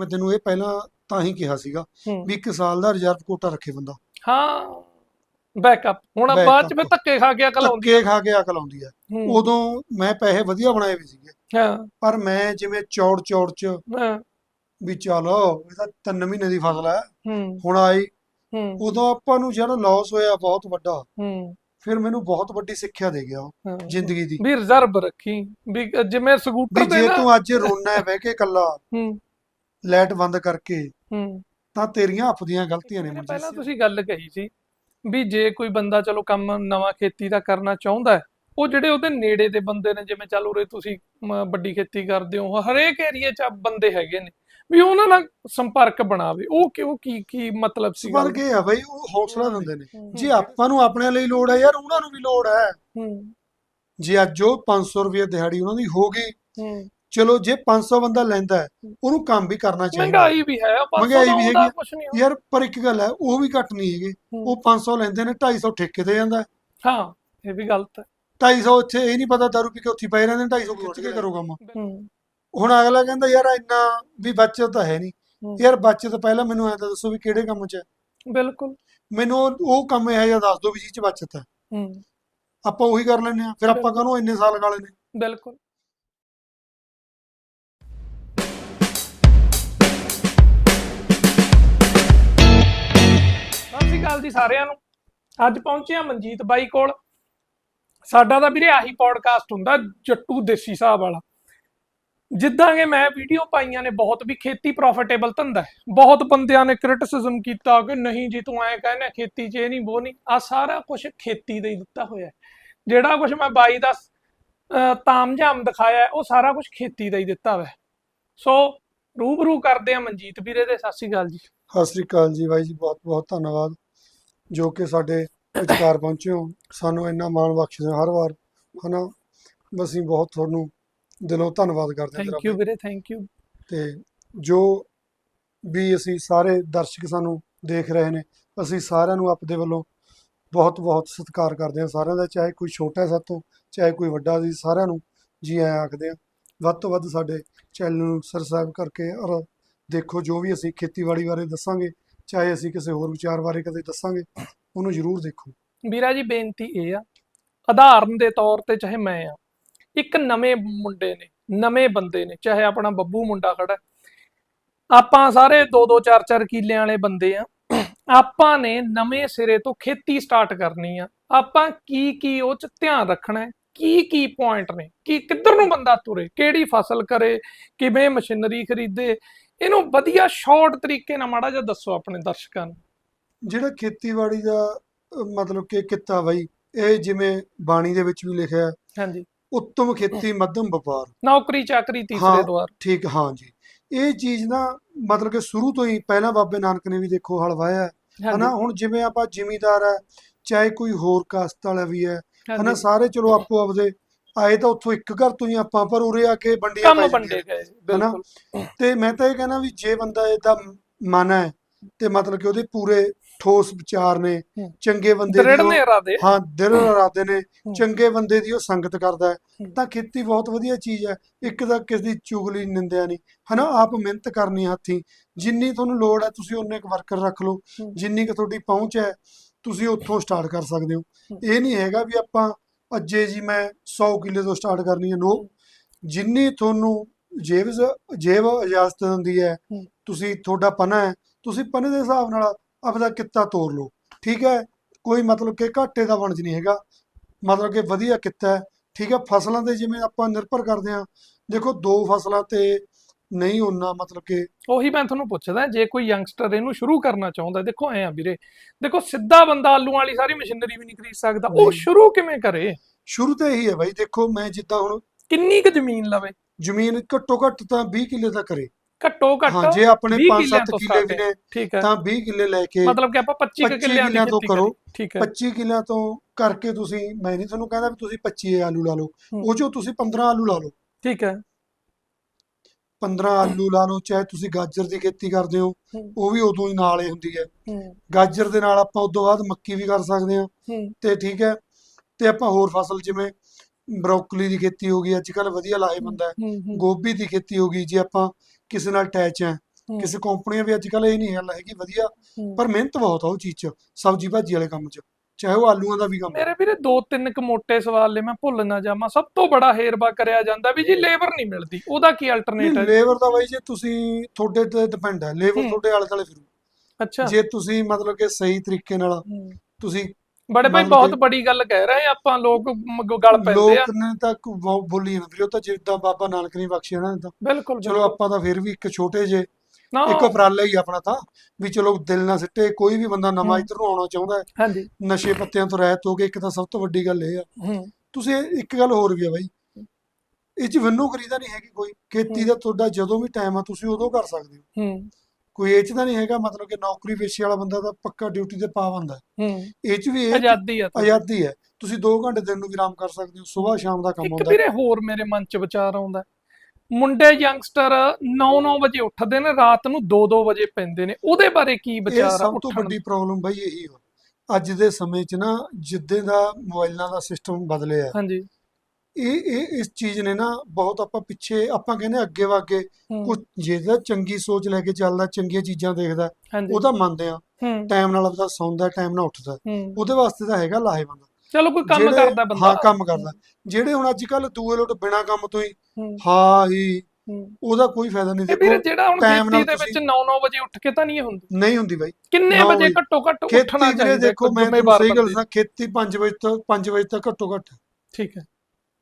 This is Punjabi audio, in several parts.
ਮੈਂ ਤੈਨੂੰ ਇਹ ਪਹਿਲਾਂ ਤਾਂ ਹੀ ਕਿਹਾ ਸੀਗਾ ਹੂੰ। ਵੀ ਇੱਕ ਸਾਲ ਦਾ ਰਿਜ਼ਰਵ ਕੋਟਾ ਰੱਖੇ ਬੰਦਾ। ਹਾਂ ਬੈਕਅਪ ਹੁਣ Backup. ਬਾਅਦ ਚ ਮੈਂ ਧੱਕੇ ਖਾ ਕੇ ਅਕਲ ਆਉਂਦੀ ਧੱਕੇ ਖਾ ਕੇ ਅਕਲ ਆਉਂਦੀ ਹੈ। ਹੂੰ, ਉਦੋਂ ਮੈਂ ਪੈਸੇ ਵਧੀਆ ਬਣਾਏ ਵੀ ਸੀਗੇ। ਹਾਂ। ਪਰ ਮੈਂ ਜਿਵੇਂ ਚੌੜ ਚੌੜ ਚ ਹਾਂ, ਵੀ ਚਲੋ ਇਹ ਤਾਂ ਤਿੰਨ ਮਹੀਨੇ ਦੀ ਫਸਲ ਹੈ। ਹੂੰ। ਹੁਣ ਆਈ। ਹੂੰ। ਉਦੋਂ ਆਪਾਂ ਨੂੰ ਜਿਹੜਾ ਲਾਸ ਹੋਇਆ ਬਹੁਤ ਵੱਡਾ। ਹੂੰ। ਫਿਰ ਮੈਨੂੰ ਬਹੁਤ ਵੱਡੀ ਸਿੱਖਿਆ ਦੇ ਗਿਆ ਉਹ ਹਾਂ। ਜ਼ਿੰਦਗੀ ਦੀ। ਵੀ ਰਿਜ਼ਰਵ ਰੱਖੀ। ਵੀ ਜਿਵੇਂ ਸਕੂਟਰ ਵੀ ਤੇ ਜੇ ਨਾ ਤੂੰ ਅੱਜ ਰੋਣਾ ਹੈ ਬਹਿ ਕੇ ਕੱਲਾ ਹੂੰ। ਲਾਈਟ ਬੰਦ ਕਰਕੇ ਹੂੰ। ਤਾਂ ਤੇਰੀਆਂ ਆਪਦੀਆਂ ਗਲਤੀਆਂ ਨੇ ਮਨਜੀਤ ਪਹਿਲਾਂ ਸਿੰਘ। ਤੁਸੀਂ ਗੱਲ ਕਹੀ ਸੀ ਵੀ ਜੇ ਕੋਈ ਬੰਦਾ ਚਲੋ ਕੰਮ ਨਵਾਂ ਖੇਤੀ ਦਾ ਕਰਨਾ ਚਾਹੁੰਦਾ ਹੈ ਉਹ ਜਿਹੜੇ ਉਹਦੇ ਨੇੜੇ ਦੇ ਬੰਦੇ ਨੇ ਜਿਵੇਂ ਚੱਲ ਉਰੇ ਤੁਸੀਂ ਵੱਡੀ ਖੇਤੀ ਕਰਦੇ ਹੋ ਹਰੇਕ ਏਰੀਆ 'ਚ ਆ ਬੰਦੇ ਹੈਗੇ ਨੇ ਵੀ ਉਹਨਾਂ ਨਾਲ ਸੰਪਰਕ ਬਣਾਵੇ ਉਹ ਕਿਉਂ ਕੀ ਕੀ ਮਤਲਬ ਸੀ ਗੱਲ? ਵਰਗ ਆ ਬਈ ਉਹ ਹੌਸਲਾ ਦਿੰਦੇ ਨੇ। ਜੇ ਆਪਾਂ ਨੂੰ ਆਪਣੇ ਲਈ ਲੋੜ ਹੈ ਯਾਰ ਉਹਨਾਂ ਨੂੰ ਵੀ ਲੋੜ ਹੈ। ਹੂੰ। ਜੇ ਅੱਜ ਉਹ 500 ਰੁਪਏ ਦਿਹਾੜੀ ਉਹਨਾਂ ਦੀ ਹੋ ਗਈ ਹੂੰ। ਚਲੋ ਜੇ 500 ਬੰਦਾ ਲੈਂਦਾ ਹੈ ਉਹਨੂੰ ਕੰਮ ਵੀ ਕਰਨਾ ਚਾਹੀਦਾ। ਮਹਿੰਗਾਈ ਵੀ ਹੈ ਮਹਿੰਗਾਈ ਵੀ ਹੈਗੀ। ਆ। ਕੁਝ ਨਹੀਂ ਹੁੰਦਾ। ਯਾਰ ਪਰ ਇੱਕ ਗੱਲ ਹੈ ਉਹ ਵੀ ਘੱਟ ਨਹੀਂ ਹੈਗੇ। ਹੂੰ। ਉਹ 500 ਲੈਂਦੇ ਨੇ 250 ਠੇਕੇ ਤੇ ਜਾਂਦਾ ਹੈ। ਹਾਂ ਇਹ ਵੀ ਗਲਤ ਹੈ। 250 ਇੱਥੇ ਇਹ ਨਹੀਂ ਪਤਾ ਦਾਰੂ ਪੀ ਕੇ ਉੱਥੇ ਹੀ ਪਏ ਰਹਿੰਦੇ ਨੇ 250 ਖਿੱਚ ਕੇ ਕਰੋ ਕੰਮ। ਹੂੰ। ਹੁਣ ਅਗਲਾ ਕਹਿੰਦਾ ਯਾਰ ਇੰਨਾ ਵੀ ਬਚਤ ਤਾਂ ਹੈ ਨਹੀਂ। ਹੂੰ। ਯਾਰ ਬਚਤ ਪਹਿਲਾਂ ਮੈਨੂੰ ਐਂ ਤਾਂ ਦੱਸੋ ਵੀ ਕਿਹੜੇ ਕੰਮ 'ਚ ਹੈ? ਬਿਲਕੁਲ। ਮੈਨੂੰ ਉਹ- ਉਹ ਕੰਮ ਇਹ ਜਿਹਾ ਦੱਸ ਦਿਓ ਵੀ ਜਿਹ 'ਚ ਬਚਤ ਹੈ। ਹੂੰ। ਆਪਾਂ ਉਹੀ ਕਰ ਲੈਂਦੇ ਆ ਫਿਰ ਆਪਾਂ ਕਾਹਨੂੰ ਇੰਨੇ ਸਾਲ ਲਗਾ ਲੈਨੇ ਬਿਲਕੁਲ। ਸ਼੍ਰੀ ਅਕਾਲ ਜੀ ਸਾਰਿਆਂ ਨੂੰ। ਅੱਜ ਪਹੁੰਚੇ ਆ ਮਨਜੀਤ ਬਾਈ ਕੋਲ। ਸਾਡਾ ਤਾਂ ਵੀਰੇ ਆਹੀ ਪੋਡਕਾਸਟ ਹੁੰਦਾ, ਜੱਟੂ ਦੇਸੀ ਹਿਸਾਬ ਵਾਲਾ। ਜਿੱਦਾਂ ਕਿ ਮੈਂ ਵੀਡੀਓ ਪਾਈਆਂ ਨੇ ਬਹੁਤ ਵੀ ਖੇਤੀ ਪ੍ਰੋਫਿਟੇਬਲ ਧੰਦਾ ਹੈ। ਬਹੁਤ ਬੰਦਿਆਂ ਨੇ ਕ੍ਰਿਟਿਸਿਜ਼ਮ ਕੀਤਾ ਕਿ ਨਹੀਂ ਜੀ ਤੂੰ ਐਂ ਕਹਿੰਦਾ ਖੇਤੀ 'ਚ ਇਹ ਨਹੀਂ ਉਹ ਨਹੀਂ। ਆ ਸਾਰਾ ਕੁਝ ਖੇਤੀ ਦਾ ਹੀ ਦਿੱਤਾ ਹੋਇਆ ਜਿਹੜਾ ਕੁਝ ਮੈਂ ਬਾਈ ਦਾ, ਅਹ, ਤਾਮਝਾਮ ਦਿਖਾਇਆ ਉਹ ਸਾਰਾ ਕੁਝ ਖੇਤੀ ਦਾ ਹੀ ਦਿੱਤਾ ਹੋਇਆ ਸੋ ਰੂਬਰੂ ਕਰਦੇ ਆ ਮਨਜੀਤ ਵੀਰੇ ਦੇ। ਸਤਿ ਸ਼੍ਰੀ ਅਕਾਲ ਜੀ। ਸਤਿ ਸ੍ਰੀ ਅਕਾਲ ਜੀ ਬਾਈ ਜੀ ਬਹੁਤ ਬਹੁਤ ਧੰਨਵਾਦ। ਜੋ ਕਿ ਸਾਡੇ ਵਿਚਕਾਰ ਪਹੁੰਚੇ ਹੋ ਸਾਨੂੰ ਇੰਨਾ ਮਾਣ ਬਖਸ਼ਦੇ ਹਰ ਵਾਰ ਹਨਾ? ਅਸੀਂ ਬਹੁਤ ਤੁਹਾਨੂੰ ਦਿਲੋਂ ਧੰਨਵਾਦ ਕਰਦੇ ਹਾਂ ਥੈਂਕ ਯੂ ਵੀਰੇ ਥੈਂਕ ਯੂ ਤੇ ਜੋ ਵੀ ਅਸੀਂ ਸਾਰੇ ਦਰਸ਼ਕ ਸਾਨੂੰ ਦੇਖ ਰਹੇ ਨੇ ਅਸੀਂ ਸਾਰਿਆਂ ਨੂੰ ਆਪਦੇ ਵੱਲੋਂ ਬਹੁਤ ਬਹੁਤ ਸਤਿਕਾਰ ਕਰਦੇ ਹਾਂ ਸਾਰਿਆਂ ਦਾ ਚਾਹੇ ਕੋਈ ਛੋਟਾ ਸਾਤੋਂ ਚਾਹੇ ਕੋਈ ਵੱਡਾ ਸੀ ਸਾਰਿਆਂ ਨੂੰ ਜੀ ਆਇਆਂ ਆਖਦੇ ਹਾਂ। ਵੱਧ ਤੋਂ ਵੱਧ ਸਾਡੇ ਚੈਨਲ ਨੂੰ ਸਬਸਕ੍ਰਾਈਬ ਕਰਕੇ ਔਰ ਦੇਖੋ ਜੋ ਵੀ ਅਸੀਂ ਖੇਤੀਬਾੜੀ ਬਾਰੇ ਦੱਸਾਂਗੇ ਚਾਹੇ ਅਸੀਂ ਕਿਸੇ ਹੋਰ ਵਿਚਾਰ ਬਾਰੇ ਕਦੇ ਦੱਸਾਂਗੇ, ਉਹਨੂੰ ਜ਼ਰੂਰ ਦੇਖੋ। ਵੀਰਾ ਜੀ, ਬੇਨਤੀ ਇਹ ਆ, ਉਦਾਹਰਨ ਦੇ ਤੌਰ ਤੇ ਚਾਹੇ ਮੈਂ ਆ, ਇੱਕ ਨਵੇਂ ਮੁੰਡੇ ਨੇ, ਨਵੇਂ ਬੰਦੇ ਨੇ, ਚਾਹੇ ਆਪਣਾ ਬੱਬੂ ਮੁੰਡਾ ਖੜਾ ਆਪਾਂ ਸਾਰੇ 2-2 4-4 ਕਿੱਲਿਆਂ ਵਾਲੇ ਬੰਦੇ ਆ, ਆਪਾਂ ਨੇ ਨਵੇਂ ਸਿਰੇ ਤੋਂ ਖੇਤੀ ਸਟਾਰਟ ਕਰਨੀ ਆ, ਆਪਾਂ ਕੀ ਕੀ ਉਹ ਚ ਧਿਆਨ ਰੱਖਣਾ ਹੈ, ਕੀ ਕੀ ਪੁਆਇੰਟ ਨੇ, ਕੀ ਕਿੱਧਰ ਨੂੰ ਬੰਦਾ ਤੁਰੇ, ਕਿਹੜੀ ਫਸਲ ਕਰੇ, ਕਿਵੇਂ ਮਸ਼ੀਨਰੀ ਖਰੀਦੇ ਇਹਨੂੰ ਵਧੀਆ ਸ਼ਾਰਟ ਤਰੀਕੇ ਨਾਲ ਮਾੜਾ ਜਿਹਾ ਦੱਸੋ ਆਪਣੇ ਦਰਸ਼ਕਾਂ ਨੂੰ। ਜਿਹੜਾ ਖੇਤੀਬਾੜੀ ਦਾ ਅਹ, ਮਤਲਬ ਕਿ ਕਿੱਤਾ ਬਾਈ ਇਹ ਜਿਵੇਂ ਬਾਣੀ ਦੇ ਵਿੱਚ ਵੀ ਲਿਖਿਆ ਹੈ, ਹਾਂਜੀ। ਉੱਤਮ ਖੇਤੀ ਮੱਧਮ ਵਪਾਰ। ਨੌਕਰੀ ਚਾਕਰੀ ਤੀਸਰੇ ਹਾਂ। ਦੁਆਰ। ਠੀਕ ਹਾਂ ਜੀ। ਇਹ ਚੀਜ਼ ਨਾ ਮਤਲਬ ਕਿ ਸ਼ੁਰੂ ਤੋਂ ਹੀ ਪਹਿਲਾਂ ਬਾਬੇ ਨਾਨਕ ਨੇ ਵੀ ਦੇਖੋ ਹਲ ਵਾਹਿਆ ਹੈ ਹਨਾ ਹੁਣ ਜਿਵੇਂ ਆਪਾਂ ਜ਼ਿਮੀਦਾਰ ਹੈ ਚਾਹੇ ਕੋਈ ਹੋਰ ਕਾਸਤ ਵਾਲਾ ਵੀ ਹੈ ਹਨਾ ਹਾਂਜੀ। ਸਾਰੇ ਚਲੋ ਆਪੋ ਆਪਦੇ ਆਏ ਤਾਂ ਉੱਥੋਂ ਇੱਕ ਘਰ ਤੋਂ ਹੀ ਆਪਾਂ ਪਰ ਉਰੇ ਆ ਕੇ ਵੰਡੀਆਂ ਕੰਮ ਪੈ ਵੰਡੇ ਜਾਂਦੀਆਂ। ਗਏ ਹਨਾ? ਬਿਲਕੁਲ ਤੇ ਮੈਂ ਤਾਂ ਇਹ ਕਹਿੰਦਾ ਵੀ ਜੇ ਬੰਦਾ ਇਹਦਾ ਮਨ ਹੈ ਤੇ ਮਤਲਬ ਕਿ ਉਹਦੇ ਪੂਰੇ ਠੋਸ ਵਿਚਾਰ ਨੇ ਹੂੰ। ਚੰਗੇ ਬੰਦੇ ਦੀ ਦ੍ਰਿੜ ਉਹ- ਨੇ ਇਰਾਦੇ ਹਾਂ ਦਿਲ ਇਰਾਦੇ ਨੇ। ਚੰਗੇ ਬੰਦੇ ਦੀ ਉਹ ਸੰਗਤ ਕਰਦਾ ਹੈ ਹੂੰ। ਤਾਂ ਖੇਤੀ ਬਹੁਤ ਵਧੀਆ ਚੀਜ਼ ਹੈ ਇੱਕ ਤਾਂ ਕਿਸ ਦੀ ਚੁਗਲੀ ਨਿੰਦਿਆ ਨਹੀਂ ਹਨਾ ਆਪ ਮਿਹਨਤ ਕਰਨੀ ਹੱਥੀਂ ਜਿੰਨੀ ਤੁਹਾਨੂੰ ਲੋੜ ਹੈ ਤੁਸੀਂ ਉਨੇ ਕੁ ਵਰਕਰ ਰੱਖ ਲਓ ਹੂੰ। ਜਿੰਨੀ ਕੁ ਤੁਹਾਡੀ ਪਹੁੰਚ ਹੈ ਤੁਸੀਂ ਉੱਥੋਂ ਸਟਾਰਟ ਕਰ ਸਕਦੇ ਹੋ ਹੂੰ। ਇਹ ਨਹੀਂ ਹੈਗਾ ਵੀ ਆਪਾਂ ਅੱਜੇ ਜੀ ਮੈਂ 100 ਕਿੱਲੇ ਤੋਂ ਸਟਾਰਟ ਕਰਨੀ ਹੈ ਨੋ ਜਿੰਨੀ ਤੁਹਾਨੂੰ ਜੇਬ ਜੇਬ ਇਜਾਜ਼ਤ ਦਿੰਦੀ ਹੈ ਹੂੰ। ਤੁਸੀਂ ਤੁਹਾਡਾ ਪਨਾ ਹੈ ਤੁਸੀਂ ਪਨੇ ਦੇ ਹਿਸਾਬ ਨਾਲ ਆਪਦਾ ਕਿੱਤਾ ਤੋਰ ਲਓ। ਠੀਕ ਹੈ? ਕੋਈ ਮਤਲਬ ਕਿ ਘਾਟੇ ਦਾ ਵਣਜ ਨਹੀਂ ਹੈਗਾ। ਮਤਲਬ ਕਿ ਵਧੀਆ ਕਿੱਤਾ ਹੈ। ਠੀਕ ਹੈ? ਫਸਲਾਂ ਤੇ ਜਿਵੇਂ ਆਪਾਂ ਨਿਰਭਰ ਕਰਦੇ ਹਾਂ ਦੇਖੋ ਦੋ ਫਸਲਾਂ ਤੇ ਨਹੀਂ ਉਹਨਾਂ ਮਤਲਬ ਕਿ ਉਹੀ ਮੈਂ ਤੁਹਾਨੂੰ ਪੁੱਛਦਾ ਜੇ ਕੋਈ ਯੰਗਸਟਰ ਇਹਨੂੰ ਸ਼ੁਰੂ ਕਰਨਾ ਚਾਹੁੰਦਾ ਦੇਖੋ ਐ ਆ ਵੀਰੇ ਦੇਖੋ ਸਿੱਧਾ ਬੰਦਾ ਆਲੂ ਵਾਲੀ ਸਾਰੀ ਮਸ਼ੀਨਰੀ ਵੀ ਨਹੀਂ ਖਰੀਦ ਸਕਦਾ ਉਹ। ਸ਼ੁਰੂ ਕਿਵੇਂ ਕਰੇ? ਸ਼ੁਰੂ ਤੇ ਇਹੀ ਹੈ ਬਾਈ ਦੇਖੋ ਮੈਂ ਜਿੱਦਾਂ ਹੁਣ ਕਿੰਨੀ ਕੁ ਜ਼ਮੀਨ ਲਵੇ? ਜ਼ਮੀਨ ਘੱਟੋ ਘੱਟ ਤਾਂ 20 ਕਿੱਲੇ ਤਾਂ ਕਰੇ। ਘੱਟੋ ਹਾਂ ਘੱਟ ਜੇ ਆਪਣੇ 20 5-7 ਕਿੱਲਿਆਂ ਤੋਂ ਕਿੱਲੇ ਵੀ ਨੇ ਹੈ। ਤਾਂ 20 ਕਿੱਲੇ ਲੈ ਕੇ ਮਤਲਬ ਕਿ ਆਪਾਂ 25 ਕੁ 25 ਕਿੱਲਿਆਂ ਦੀ ਤੋਂ ਕਰੋ। ਕਰੀ ਠੀਕ ਹੈ। 25 ਕਿੱਲਿਆਂ ਤੋਂ ਕਰਕੇ ਤੁਸੀਂ ਮੈਂ ਨਹੀਂ ਤੁਹਾਨੂੰ ਕਹਿੰਦਾ ਵੀ ਤੁਸੀਂ 25 ਆਲੂ ਲਾ ਲਓ। ਹੂੰ। ਉਹ ਚੋਂ ਤੁਸੀਂ 15 ਆਲੂ ਲਾ ਲਓ। ਠੀਕ ਹੈ। 15 ਆਲੂ ਲਾ ਲਓ ਚਾਹੇ ਤੁਸੀਂ ਗਾਜਰ ਦੀ ਖੇਤੀ ਕਰਦੇ ਹੋ ਹੂੰ। ਉਹ ਵੀ ਉਦੋਂ ਹੀ ਨਾਲ ਹੀ ਹੁੰਦੀ ਹੈ। ਹੂੰ। ਗਾਜਰ ਦੇ ਨਾਲ ਆਪਾਂ ਉਦੋਂ ਬਾਅਦ ਮੱਕੀ ਵੀ ਕਰ ਸਕਦੇ ਹਾਂ। ਹੂੰ। ਤੇ ਠੀਕ ਹੈ ਤੇ ਆਪਾਂ ਹੋਰ ਫਸਲ ਜਿਵੇਂ ਬਰੋਕਲੀ ਦੀ ਖੇਤੀ ਹੋ ਗਈ ਅੱਜ ਕੱਲ ਵਧੀਆ ਲਾਹੇਵੰਦ ਹੈ। ਹੂੰ ਹੂੰ। ਗੋਭੀ ਦੀ ਖੇਤੀ ਹੋ ਗਈ ਜੇ ਆਪਾਂ ਕਿਸੇ ਨਾਲ ਅਟੈਚ ਹੈ ਹੂੰ, ਕਿਸੇ ਕੰਪਨੀਆਂ ਵੀ ਅੱਜ ਕੱਲ ਇਹ ਨਹੀਂ ਗੱਲ ਹੈਗੀ ਵਧੀਆ ਹੂੰ। ਪਰ ਮਿਹਨਤ ਬਹੁਤ ਆ ਉਹ ਚੀਜ਼ 'ਚ ਸਬਜ਼ੀ ਭਾਜੀ ਵਾਲੇ ਕੰਮ 'ਚ। ਚਾਹੇ ਉਹ ਆਲੂਆਂ ਦਾ ਵੀ ਕੰਮ ਮੇਰੇ ਵੀਰੇ ਦੋ ਤਿੰਨ ਕੁ ਮੋٹے ਸਵਾਲ ਨੇ ਮੈਂ ਭੁੱਲ ਨਾ ਜਾਵਾਂ। ਸਭ ਤੋਂ ਬੜਾ ਹੇਰਬਾ ਕਰਿਆ ਜਾਂਦਾ ਵੀ ਜੀ ਲੇਬਰ ਨਹੀਂ ਮਿਲਦੀ ਉਹਦਾ ਕੀ ਅਲਟਰਨੇਟ ਹੈ? ਲੇਬਰ ਦਾ ਬਾਈ ਜੇ ਤੁਸੀਂ ਤੁਹਾਡੇ ਤੇ ਡਿਪੈਂਡ ਹੈ। ਲੇਬਰ। ਤੁਹਾਡੇ ਆਲੇ ਦੁਆਲੇ ਫਿਰੂ। ਅੱਛਾ। ਜੇ ਤੁਸੀਂ ਮਤਲਬ ਕਿ ਸਹੀ ਤਰੀਕੇ ਨਾਲ। ਤੁਸੀਂ ਬੜੇ ਭਾਈ ਬਹੁਤ ਬੜੀ ਗੱਲ ਕਹਿ ਰਹੇ ਆਪਾਂ ਲੋਕ ਗਲ ਪੈਂਦੇ ਆ। ਲੋਕ ਨੇ ਤਾਂ ਬੋਲੀ ਫਿਰ ਉਹ ਤਾਂ ਜਿੱਦਾਂ ਬਾਬਾ ਨਾਨਕ ਨੇ ਬਖਸ਼ਿਆ ਨਾ ਤਾਂ। ਬਿਲਕੁਲ ਚਲੋ। ਆਪਾਂ ਤਾਂ ਫਿਰ ਵੀ ਇੱਕ ਛੋਟੇ ਜੇ ਨਾ। ਇੱਕ ਉਪਰਾਲਾ ਹੀ ਆਪਣਾ ਤਾਂ ਵੀ ਚਲੋ ਦਿਲ ਨਾ ਸਿੱਟੇ ਕੋਈ ਵੀ ਬੰਦਾ ਨਵਾਂ। ਇੱਧਰ ਨੂੰ ਆਉਣਾ ਚਾਹੁੰਦਾ ਹੈ ਹਾਂਜੀ। ਨਸ਼ੇ ਪੱਤਿਆਂ ਤੋਂ ਰਹਿਤ ਹੋ ਕੇ ਇੱਕ ਤਾਂ ਸਭ ਤੋਂ ਵੱਡੀ ਗੱਲ ਇਹ ਆ। ਹੂੰ। ਤੁਸੀਂ ਇੱਕ ਗੱਲ ਹੋਰ ਵੀ ਆ ਬਾਈ। ਇਹ ਚ ਵੰਨੋ ਕਰੀਦਾ ਨਹੀਂ ਹੈਗੀ ਕੋਈ। ਖੇਤੀ। ਦਾ ਤੁਹਾਡਾ ਜਦੋਂ ਵੀ ਟਾਈਮ ਆ ਤੁਸੀਂ ਉਦੋਂ ਕਰ ਸਕਦੇ ਹੋ। ਹੂੰ। ਕੋਈ ਇਹ ਚ ਤਾਂ ਨਹੀਂ ਹੈਗਾ ਮਤਲਬ ਕਿ ਨੌਕਰੀ ਪੇਸ਼ੇ ਵਾਲਾ ਬੰਦਾ ਤਾਂ ਪੱਕਾ ਡਿਊਟੀ ਤੇ ਪਾਬੰਦ ਹੈ। ਹੂੰ। ਇਹ ਚ ਵੀ ਇਹ ਆਜ਼ਾਦੀ ਆ। ਆਜ਼ਾਦੀ ਹੈ। ਤੁਸੀਂ 2 ਘੰਟੇ ਦਿਨ ਨੂੰ ਵੀ ਆਰਾਮ ਕਰ ਸਕਦੇ ਹੋ ਸਵੇਰ ਸ਼ਾਮ ਦਾ ਕੰਮ ਇੱਕ ਹੁੰਦਾ ਵੀਰੇ ਹੋਰ ਮੇਰੇ ਮਨ ਚ ਵਿਚਾਰ ਆਉਂਦਾ ਮੁੰਡੇ ਯੰਗਸਟਰ 9-9 ਵਜੇ ਉੱਠਦੇ ਨੇ ਰਾਤ ਨੂੰ 2-2 ਵਜੇ ਪੈਂਦੇ ਨੇ। ਉਹਦੇ ਬਾਰੇ ਕੀ ਵਿਚਾਰ ਆ ਸਭ ਤੋਂ ਵੱਡੀ ਪ੍ਰੋਬਲਮ ਬਾਈ ਇਹੀ ਹੋ ਅੱਜ ਦੇ ਸਮੇਂ 'ਚ ਨਾ ਜਿੱਦਾਂ ਦਾ ਮੋਬਾਈਲਾਂ ਦਾ ਸਿਸਟਮ ਬਦਲਿਆ ਹਾਂਜੀ। ਇਹ ਇਹ ਇਸ ਚੀਜ਼ ਨੇ ਨਾ ਬਹੁਤ ਆਪਾਂ ਪਿੱਛੇ ਆਪਾਂ ਕਹਿੰਦੇ ਅੱਗੇ ਵਾਗੇ ਕੁਝ ਜਿਹਦਾ ਚੰਗੀ ਸੋਚ ਲੈ ਕੇ ਚੱਲਦਾ ਚੰਗੀਆਂ ਚੀਜ਼ਾਂ ਦੇਖਦਾ ਹਾਂਜੀ। ਉਹ ਤਾਂ ਮੰਨਦੇ ਆ ਟਾਈਮ ਨਾਲ ਆਪਦਾ ਸੌਂਦਾ ਟਾਈਮ ਨਾਲ ਉੱਠਦਾ। ਉਹਦੇ ਵਾਸਤੇ ਤਾਂ ਹੈਗਾ ਲਾਹੇਵੰਦ। ਚਲੋ ਕੋਈ ਕੰਮ ਜਿਹੜੇ- ਕਰਦਾ ਬੰਦਾ। ਹਾਂ ਕੰਮ ਕਰਦਾ। ਜਿਹੜੇ ਹੁਣ ਅੱਜ ਕੱਲ ਦੂਏ ਲੋਟ ਬਿਨਾ ਕੰਮ ਤੋਂ ਹੀ ਹੂੰ, ਹਾਂ ਹੀ ਹੂੰ। ਉਹਦਾ ਕੋਈ ਫਾਇਦਾ ਨਹੀਂ ਤੇ ਵੀਰੇ ਦੇਖੋ ਜਿਹੜਾ ਹੁਣ time ਖੇਤੀ ਨਾਲ ਦੇ ਵਿੱਚ ਤੁਸੀਂ- 9-9 ਵਜੇ ਉੱਠ ਕੇ ਤਾਂ ਨਹੀਂ ਹੁੰਦੀ। ਨਹੀਂ ਹੁੰਦੀ ਬਾਈ। ਕਿੰਨੇ ਨੌ ਵਜੇ ਵਜੇ। ਘੱਟੋ ਘੱਟ ਖੇਤੀ ਉੱਠਣਾ ਵੀਰੇ ਚਾਹੀਦਾ ਦੇਖੋ ਮੈਂ ਤੁਹਾਨੂੰ ਸਹੀ ਗੱਲ ਦੱਸਾਂ ਖੇਤੀ 5 ਵਜੇ ਤੋਂ 5 ਵਜੇ ਤੱਕ ਘੱਟੋ ਘੱਟ ਠੀਕ ਹੈ।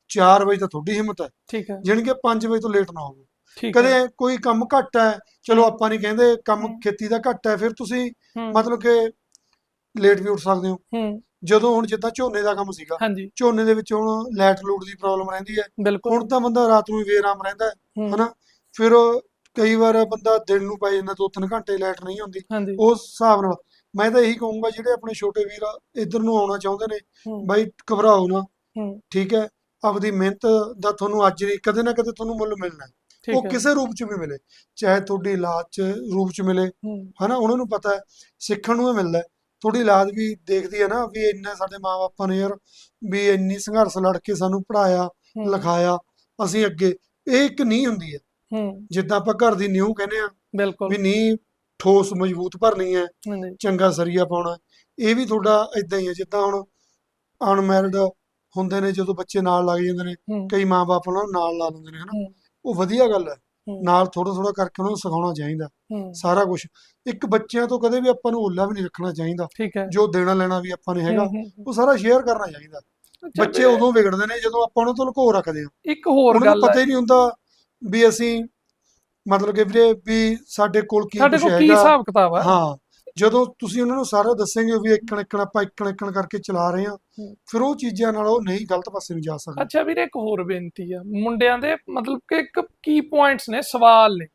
4 ਵਜੇ ਤਾਂ ਤੁਹਾਡੀ ਹਿੰਮਤ ਹੈ। ਠੀਕ ਹੈ। ਜਾਣੀ ਕਿ 5 ਵਜੇ ਤੋਂ ਲੇਟ ਨਾ ਹੋਵੋ। ਠੀਕ ਹੈ। ਕਦੇ ਕੋਈ ਕੰਮ ਘੱਟ ਹੈ ਚਲੋ। ਆਪਾਂ ਨਹੀਂ ਕਹਿੰਦੇ ਕੰਮ ਹੂੰ। ਖੇਤੀ ਦਾ ਘੱਟ ਹੈ ਫਿਰ ਤੁਸੀਂ ਹੂੰ, ਮਤਲਬ ਕਿ ਲੇਟ ਵੀ ਉੱਠ ਸਕਦੇ ਹੋ। ਹੂੰ। ਜਦੋਂ ਹੁਣ ਜਿੱਦਾਂ ਝੋਨੇ ਦਾ ਕੰਮ ਸੀਗਾ ਹਾਂਜੀ। ਝੋਨੇ ਦੇ ਵਿੱਚ ਹੁਣ ਲਾਈਟ ਲੂਟ ਦੀ ਪ੍ਰੋਬਲਮ ਰਹਿੰਦੀ ਹੈ। ਬਿਲਕੁਲ। ਹੁਣ ਤਾਂ ਬੰਦਾ ਰਾਤ ਨੂੰ ਵੀ ਬੇਆਰਾਮ ਰਹਿੰਦਾ ਹੈ, ਹੂੰ, ਹਨਾ? ਫਿਰ ਕਈ ਵਾਰ ਬੰਦਾ ਦਿਨ ਨੂੰ ਪੈ ਜਾਂਦਾ ਦੋ ਤਿੰਨ ਘੰਟੇ ਲਾਈਟ ਨਹੀਂ ਹੁੰਦੀ ਹਾਂਜੀ। ਉਸ ਹਿਸਾਬ ਨਾਲ ਮੈਂ ਤਾਂ ਇਹੀ ਕਹੂੰਗਾ ਜਿਹੜੇ ਆਪਣੇ ਛੋਟੇ ਵੀਰ ਆ, ਇੱਧਰ ਨੂੰ ਆਉਣਾ ਚਾਹੁੰਦੇ ਨੇ ਹੂੰ, ਬਾਈ ਘਬਰਾਓ ਨਾ। ਹੂੰ। ਠੀਕ ਹੈ? ਆਪਦੀ ਮਿਹਨਤ ਦਾ ਤੁਹਾਨੂੰ ਅੱਜ ਨਹੀਂ ਕਦੇ ਨਾ ਕਦੇ ਤੁਹਾਨੂੰ ਮੁੱਲ ਮਿਲਣਾ ਹੈ। ਠੀਕ ਉਹ ਹੈ। ਕਿਸੇ ਰੂਪ ਚ ਵੀ ਮਿਲੇ ਚਾਹੇ ਤੁਹਾਡੀ ਇਲਾਜ ਚ ਰੂਪ ਚ ਮਿਲੇ ਹੂੰ। ਹਨਾ? ਉਹਨਾਂ ਨੂੰ ਪਤਾ ਹੈ ਸਿੱਖਣ ਨੂੰ ਇਹ ਮਿਲਦਾ ਹੈ। ਤੁਹਾਡੀ ਇਲਾਜ ਵੀ ਦੇਖਦੀ ਹੈ ਨਾ ਵੀ ਇੰਨੇ ਸਾਡੇ ਮਾਪੇ ਨੇ ਯਾਰ ਵੀ ਇੰਨੀ ਸੰਘਰਸ਼ ਲੜ ਕੇ ਸਾਨੂੰ ਪੜਾਇਆ ਲਿਖਾਇਆ ਅਸੀਂ ਅੱਗੇ ਇਹ ਇੱਕ ਨੀਂਹ ਹੁੰਦੀ ਹੈ ਹੂੰ। ਜਿੱਦਾਂ ਆਪਾਂ ਘਰ ਦੀ ਨਿਊ ਕਹਿੰਦੇ ਆ ਬਿਲਕੁਲ। ਵੀ ਨੀਂਹ ਠੋਸ ਮਜ਼ਬੂਤ ਭਰਨੀ ਹੈ ਹਾਂਜੀ। ਚੰਗਾ ਸਰੀਆ ਪਾਉਣਾ। ਇਹ ਵੀ ਤੁਹਾਡਾ ਇਦਾਂ ਹੀ ਹੈ ਜਿੱਦਾਂ ਹੁਣ ਅਨਮੈਰਿਡ ਹੁੰਦੇ ਨੇ ਜਦੋਂ ਬੱਚੇ ਨਾਲ ਲੱਗ ਜਾਂਦੇ ਨੇ ਹੂੰ। ਕਈ ਮਾਪੇ ਉਹਨਾਂ ਨੂੰ ਨਾਲ ਲਾ ਲੈਂਦੇ ਨੇ ਹਨਾ? ਹੂੰ, ਉਹ ਵਧੀਆ ਗੱਲ ਹੂੰ, ਨਾਲ ਥੋੜਾ ਥੋੜਾ ਕਰਕੇ ਉਹਨਾਂ ਨੂੰ ਸਿਖਾਉਣਾ ਚਾਹੀਦਾ ਸਾਰਾ ਕੁਝ ਇੱਕ ਬੱਚਿਆਂ ਤੋਂ ਕਦੇ ਵੀ ਆਪਾਂ ਨੂੰ ਓਲਾ ਵੀ ਨਹੀਂ ਰੱਖਣਾ ਚਾਹੀਦਾ। ਠੀਕ ਹੈ। ਜੋ ਦੇਣਾ ਲੈਣਾ ਵੀ ਆਪਾਂ ਨੇ ਹੈਗਾ। ਉਹ ਸਾਰਾ ਸ਼ੇਅਰ ਕਰਨਾ ਚਾਹੀਦਾ। ਬੱਚੇ ਉਦੋਂ ਵਿਗੜਦੇ ਨੇ ਜਦੋਂ ਆਪਾਂ ਉਹਨਾਂ ਤੋਂ ਲੁਕੋ ਰੱਖਦੇ ਹਾਂ। ਇੱਕ ਹੋਰ ਗੱਲ ਪਤਾ ਹੈ ਨਹੀਂ ਹੁੰਦਾ ਵੀ ਅਸੀਂ ਮਤਲਬ ਕਿ ਵੀਰੇ ਵੀ ਸਾਡੇ ਕੋਲ ਕੀ ਸਾਡੇ ਕੁਝ ਕੋਲ ਕੀ ਹੈਗਾ। ਹਿਸਾਬ ਕਿਤਾਬ ਹੈ ਹਾਂ। ਜਦੋਂ ਤੁਸੀਂ ਉਹਨਾਂ ਨੂੰ ਸਾਰਾ ਦੱਸੋਗੇ ਵੀ ਇੱਕਣ ਇੱਕਣ ਆਪਾਂ ਇੱਕਣ ਇੱਕਣ ਕਰਕੇ ਚਲਾ ਰਹੇ ਹਾਂ ਹੂੰ। ਫਿਰ ਉਹ ਚੀਜ਼ਾਂ ਨਾਲ ਉਹ ਨਹੀਂ ਗਲਤ ਪਾਸੇ ਨੂੰ ਜਾ ਸਕਦੇ। ਅੱਛਾ ਵੀਰੇ ਇੱਕ ਹੋਰ ਬੇਨਤੀ ਆ। ਮੁੰਡਿਆਂ ਦੇ ਮਤਲਬ ਕਿ ਇੱਕ ਕੀ ਪੁਆਇੰਟਸ ਨੇ ਸਵਾਲ ਨੇ।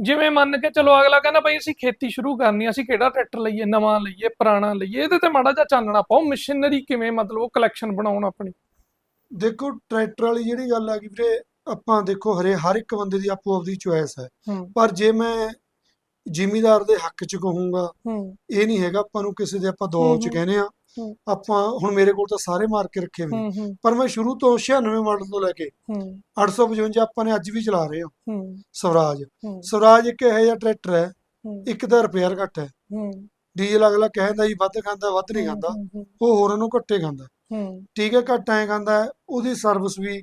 ਜਿਵੇਂ ਮੰਨ ਕੇ ਚਲੋ ਅਗਲਾ ਕਹਿੰਦਾ ਬਈ ਅਸੀਂ ਖੇਤੀ ਸ਼ੁਰੂ ਕਰਨੀ ਆ, ਅਸੀਂ ਕਿਹੜਾ ਟਰੈਕਟਰ ਲਈਏ ਨਵਾਂ ਲਈਏ ਪੁਰਾਣਾ ਲਈਏ ਇਹਦੇ ਤੇ ਮਾੜਾ ਜਿਹਾ ਚਾਨਣਾ ਪਾਓ। ਮਸ਼ੀਨਰੀ ਕਿਵੇਂ ਮਤਲਬ ਉਹ ਕਲੈਕਸ਼ਨ ਬਣਾਉਣ ਆਪਣੀ? ਦੇਖੋ ਟਰੈਕਟਰ ਵਾਲੀ ਜਿਹੜੀ ਗੱਲ ਆ ਗਈ ਵੀਰੇ ਆਪਾਂ ਦੇਖੋ ਹਰੇ ਹਰ ਇੱਕ ਬੰਦੇ ਦੀ ਆਪੋ ਆਪਦੀ ਚੁਆਇਸ ਹੂੰ। ਪਰ ਜੇ ਮੈਂ ਜ਼ਿਮੀਦਾਰ ਦੇ ਹੱਕ 'ਚ ਕਹੂੰਗਾ। ਹੂੰ। ਇਹ ਨਹੀਂ ਹੈਗਾ ਆਪਾਂ ਨੂੰ ਕਿਸੇ ਦੇ ਆਪਾਂ ਦਬਾਅ 'ਚ ਕਹਿੰਦੇ ਆ ਹੂੰ। ਆਪਾਂ ਹੁਣ ਮੇਰੇ ਕੋਲ ਤਾਂ ਸਾਰੇ ਮਾਰ ਕੇ ਰੱਖੇ ਹੋਏ ਨੇ। ਹੂੰ ਹੂੰ। ਪਰ ਮੈਂ ਸ਼ੁਰੂ ਤੋਂ 96 ਮਾਡਲ ਤੋਂ ਲੈ ਕੇ ਹੂੰ। 855 ਆਪਾਂ ਨੇ ਅੱਜ ਵੀ ਚਲਾ ਰਹੇ ਹਾਂ। ਹੂੰ। ਸਵਰਾਜ। ਹੂੰ। ਸਵਰਾਜ ਇੱਕ ਇਹੋ ਜਿਹਾ ਟਰੈਕਟਰ ਹੈ ਹੂੰ। ਇੱਕ ਤਾਂ ਰਿਪੇਅਰ ਘੱਟ ਹੈ। ਹੂੰ। ਡੀਜ਼ਲ ਅਗਲਾ ਕਹਿੰਦਾ ਜੀ ਵੱਧ ਖਾਂਦਾ ਵੱਧ ਨਹੀਂ ਖਾਂਦਾ। ਹੂੰ ਉਹ ਹੋਰਾਂ ਨੂੰ ਘੱਟੇ ਖਾਂਦਾ। ਹੂੰ। ਠੀਕ ਹੈ ਘੱਟ ਐ ਖਾਂਦਾ ਹੈ, ਉਹਦੀ ਸਰਵਿਸ ਵੀ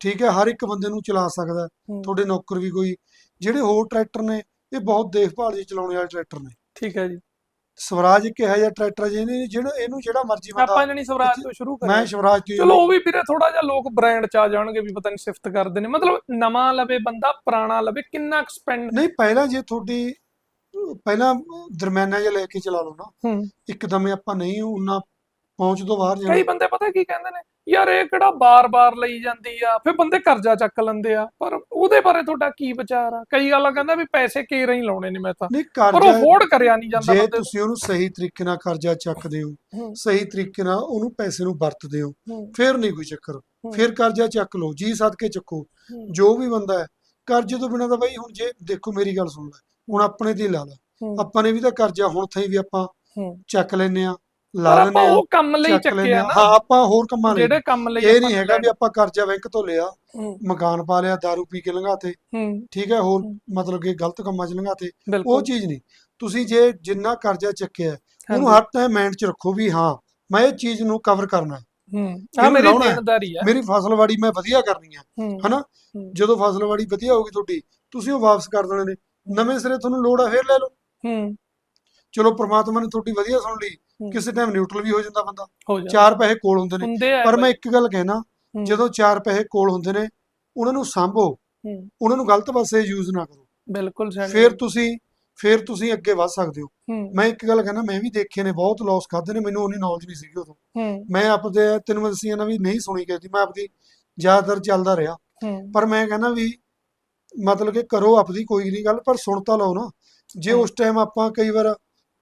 ਠੀਕ ਹੈ ਹਰ ਇੱਕ ਬੰਦੇ ਨੂੰ ਚਲਾ ਸਕਦਾ ਹੈ। ਹੂੰ। ਤੁਹਾਡੇ ਨੌਕਰ ਵੀ ਕੋਈ। ਜਿਹੜੇ ਹੋਰ ਟਰੈਕਟਰ ਨੇ ਇਹ ਬਹੁਤ ਦੇਖਭਾਲ ਜੀ ਚਲਾਉਣ ਵਾਲੇ ਟਰੈਕਟਰ ਨੇ। ਠੀਕ ਹੈ ਜੀ। ਸਵਰਾਜ ਇੱਕ ਇਹੋ ਜਿਹਾ ਟਰੈਕਟਰ ਜਿਹਨੇ ਜਿਹੜਾ ਇਹਨੂੰ ਜਿਹੜਾ ਮਰਜ਼ੀ ਬੰਦਾ ਆਪਾਂ ਜਣੀ ਸਵਰਾਜ ਤੋਂ ਸ਼ੁਰੂ ਮੈਂ ਕਰੀਏ ਸਵਰਾਜ ਤੋਂ ਚਲੋ ਉਹ ਵੀ ਵੀਰੇ ਥੋੜਾ ਜਿਹਾ ਲੋਕ ਬ੍ਰਾਂਡ ਚ ਆ ਜਾਣਗੇ ਵੀ ਪਤਾ ਨਹੀਂ ਸਿਫਤ ਕਰਦੇ ਨੇ। ਮਤਲਬ ਨਵਾਂ ਲਵੇ ਬੰਦਾ ਪੁਰਾਣਾ ਲਵੇ ਕਿੰਨਾ ਸਪੈਂਡ ਨਹੀਂ ਪਹਿਲਾਂ ਜੇ ਤੁਹਾਡੀ ਪਹਿਲਾਂ ਦਰਮਿਆਨਾ ਜਿਹਾ ਲੈ ਕੇ ਚਲਾ ਲਓ ਨਾ। ਇੱਕਦਮ ਆਪਾਂ ਨਹੀਂ ਉਹਨਾਂ ਪਹੁੰਚ ਤੋਂ ਬਾਹਰ ਕਈ ਜਾਣਾ ਬੰਦੇ ਪਤਾ ਕੀ ਕਹਿੰਦੇ ਨੇ? ਯਾਰ ਇਹ ਕਿਹੜਾ ਬਾਰ-ਬਾਰ ਲਈ ਜਾਂਦੀ ਆ? ਫਿਰ ਬੰਦੇ ਕਰਜ਼ਾ ਚੱਕ ਲੈਂਦੇ ਆ। ਪਰ ਉਹਦੇ ਬਾਰੇ ਤੁਹਾਡਾ ਕੀ ਵਿਚਾਰ ਆ? ਕਈ ਗੱਲਾਂ ਕਹਿੰਦਾ ਵੀ ਪੈਸੇ ਕੇਰਾਂ ਹੀ ਲਾਉਣੇ ਨੇ ਮੈਂ ਤਾਂ। ਨਹੀਂ ਪਰ ਉਹ ਅਫੋਰਡ ਕਰਿਆ ਨਹੀਂ ਜਾਂਦਾ ਜੇ ਤੁਸੀਂ ਉਹਨੂੰ ਸਹੀ ਤਰੀਕੇ ਨਾਲ ਕਰਜ਼ਾ ਚੱਕਦੇ ਹੋ ਸਹੀ ਤਰੀਕੇ ਨਾਲ ਉਹਨੂੰ ਪੈਸੇ ਨੂੰ ਵਰਤਦੇ ਹੋ ਫਿਰ ਨਹੀਂ ਕੋਈ ਚੱਕਰ। ਫਿਰ ਕਰਜ਼ਾ ਚੱਕ ਲਓ ਜੀ ਸਦਕੇ ਚੱਕੋ। ਜੋ ਵੀ ਬੰਦਾ ਹੈ ਕਰਜ਼ੇ ਤੋਂ ਬਿਨਾਂ ਤਾਂ ਬਾਈ ਹੁਣ ਜੇ ਦੇਖੋ ਮੇਰੀ ਗੱਲ ਸੁਣ ਲੈ ਹੁਣ ਆਪਣੇ ਤੇ ਲਾ ਲਾ। ਆਪਾਂ ਨੇ ਵੀ ਤਾਂ ਕਰਜ਼ਾ ਹੁਣ ਥਈ ਵੀ ਆਪਾਂ ਚੱਕ ਲੈਨੇ ਆ ਲਾ ਪਰ ਲੈਂਦੇ ਆਪਾਂ ਆ ਉਹ ਕੰਮ ਲਈ ਚੱਕਿਆ ਆ ਨਾ। ਹਾਂ ਆਪਾਂ ਹੋਰ ਕੰਮਾਂ ਲਈ। ਜਿਹੜੇ ਕੰਮ ਲਈ ਇਹ ਨਹੀਂ ਹੈਗਾ ਵੀ ਆਪਾਂ ਕਰਜ਼ਾ ਬੈਂਕ ਤੋਂ ਲਿਆ ਮਕਾਨ ਪਾ ਲਿਆ दारू ਪੀ ਕੇ ਲੰਘਾਤੇ। ਠੀਕ ਹੈ ਹੋਰ। ਮਤਲਬ ਕਿ ਗਲਤ ਕੰਮਾਂ 'ਚ ਲੰਘਾਤੇ। ਉਹ ਚੀਜ਼ ਨਹੀਂ। ਤੁਸੀਂ ਜੇ ਜਿੰਨਾ ਕਰਜ਼ਾ ਚੱਕਿਆ ਉਹਨੂੰ ਹਰ ਟਾਈਮ ਮਾਈਂਡ 'ਚ ਰੱਖੋ ਵੀ ਹਾਂ ਮੈਂ ਇਹ ਚੀਜ਼ ਨੂੰ ਕਵਰ ਕਰਨਾ ਹੈ। ਹੂੰ। ਆ ਮੇਰੀ। ਦੇਣਦਾਰੀ ਆ। ਮੇਰੀ ਫਸਲਵਾੜੀ ਮੈਂ ਵਧੀਆ ਕਰਨੀ ਹੂੰ, ਹਨਾ? ਜਦੋਂ ਫਸਲਵਾੜੀ ਵਧੀਆ ਹੋਊਗੀ ਤੁਹਾਡੀ ਤੁਸੀਂ ਉਹ ਵਾਪਸ ਕਰ ਦੇਣੇ ਨੇ। ਨਵੇਂ ਸਿਰੇ ਤੁਹਾਨੂੰ ਲੋੜ ਆ ਫੇਰ ਲੈ ਲਓ। ਹੂੰ। ਚਲੋ ਪ੍ਰਮਾਤਮਾ ਨੇ ਤੁਹਾਡੀ ਵਧੀਆ ਸੁਣ ਲਈ। ਕਿਸੇ ਟਾਈਮ ਨਿਊਟਰਲ ਵੀ ਹੋ ਜਾਂਦਾ ਬੰਦਾ। ਚਾਰ ਪੈਸੇ ਕੋਲ ਹੁੰਦੇ ਨੇ। ਪਰ ਮੈਂ ਇੱਕ ਗੱਲ ਕਹਿਣਾ ਜਦੋਂ ਚਾਰ ਪੈਸੇ ਕੋਲ ਹੁੰਦੇ ਨੇ ਉਹਨਾਂ ਨੂੰ ਸੰਭੋ। ਉਹਨਾਂ ਨੂੰ ਗਲਤ ਪਾਸੇ ਯੂਜ਼ ਨਾ ਕਰੋ। ਬਿਲਕੁਲ ਸਹੀ ਫਿਰ ਤੁਸੀਂ ਫਿਰ ਤੁਸੀਂ ਅੱਗੇ ਵੱਧ ਸਕਦੇ ਹੋ। ਮੈਂ ਇੱਕ ਗੱਲ ਕਹਿਣਾ ਮੈਂ ਵੀ ਦੇਖੇ ਨੇ ਬਹੁਤ ਲਾਸ ਖਾਦੇ ਨੇ ਮੈਨੂੰ ਉਨੀ ਨੌਲੇਜ ਨਹੀਂ ਸੀਗੀ ਉਦੋਂ। ਮੈਂ ਆਪਦੇ ਤੈਨੂੰ ਮੈਂ ਦੱਸੀ ਨਾ ਵੀ ਨਹੀਂ ਸੁਣੀ ਕਿਸੇ ਦੀ ਮੈਂ ਆਪਦੀ ਜ਼ਿਆਦਾਤਰ ਚੱਲਦਾ ਰਿਹਾ। ਪਰ ਮੈਂ ਕਹਿੰਦਾ ਵੀ ਮਤਲਬ ਕਿ ਕਰੋ ਆਪਦੀ ਕੋਈ ਨਹੀਂ ਗੱਲ ਪਰ ਸੁਣ ਤਾਂ ਲਓ ਨਾ। ਜੇ। ਉਸ ਟਾਈਮ ਆਪਾਂ ਕਈ ਵਾਰ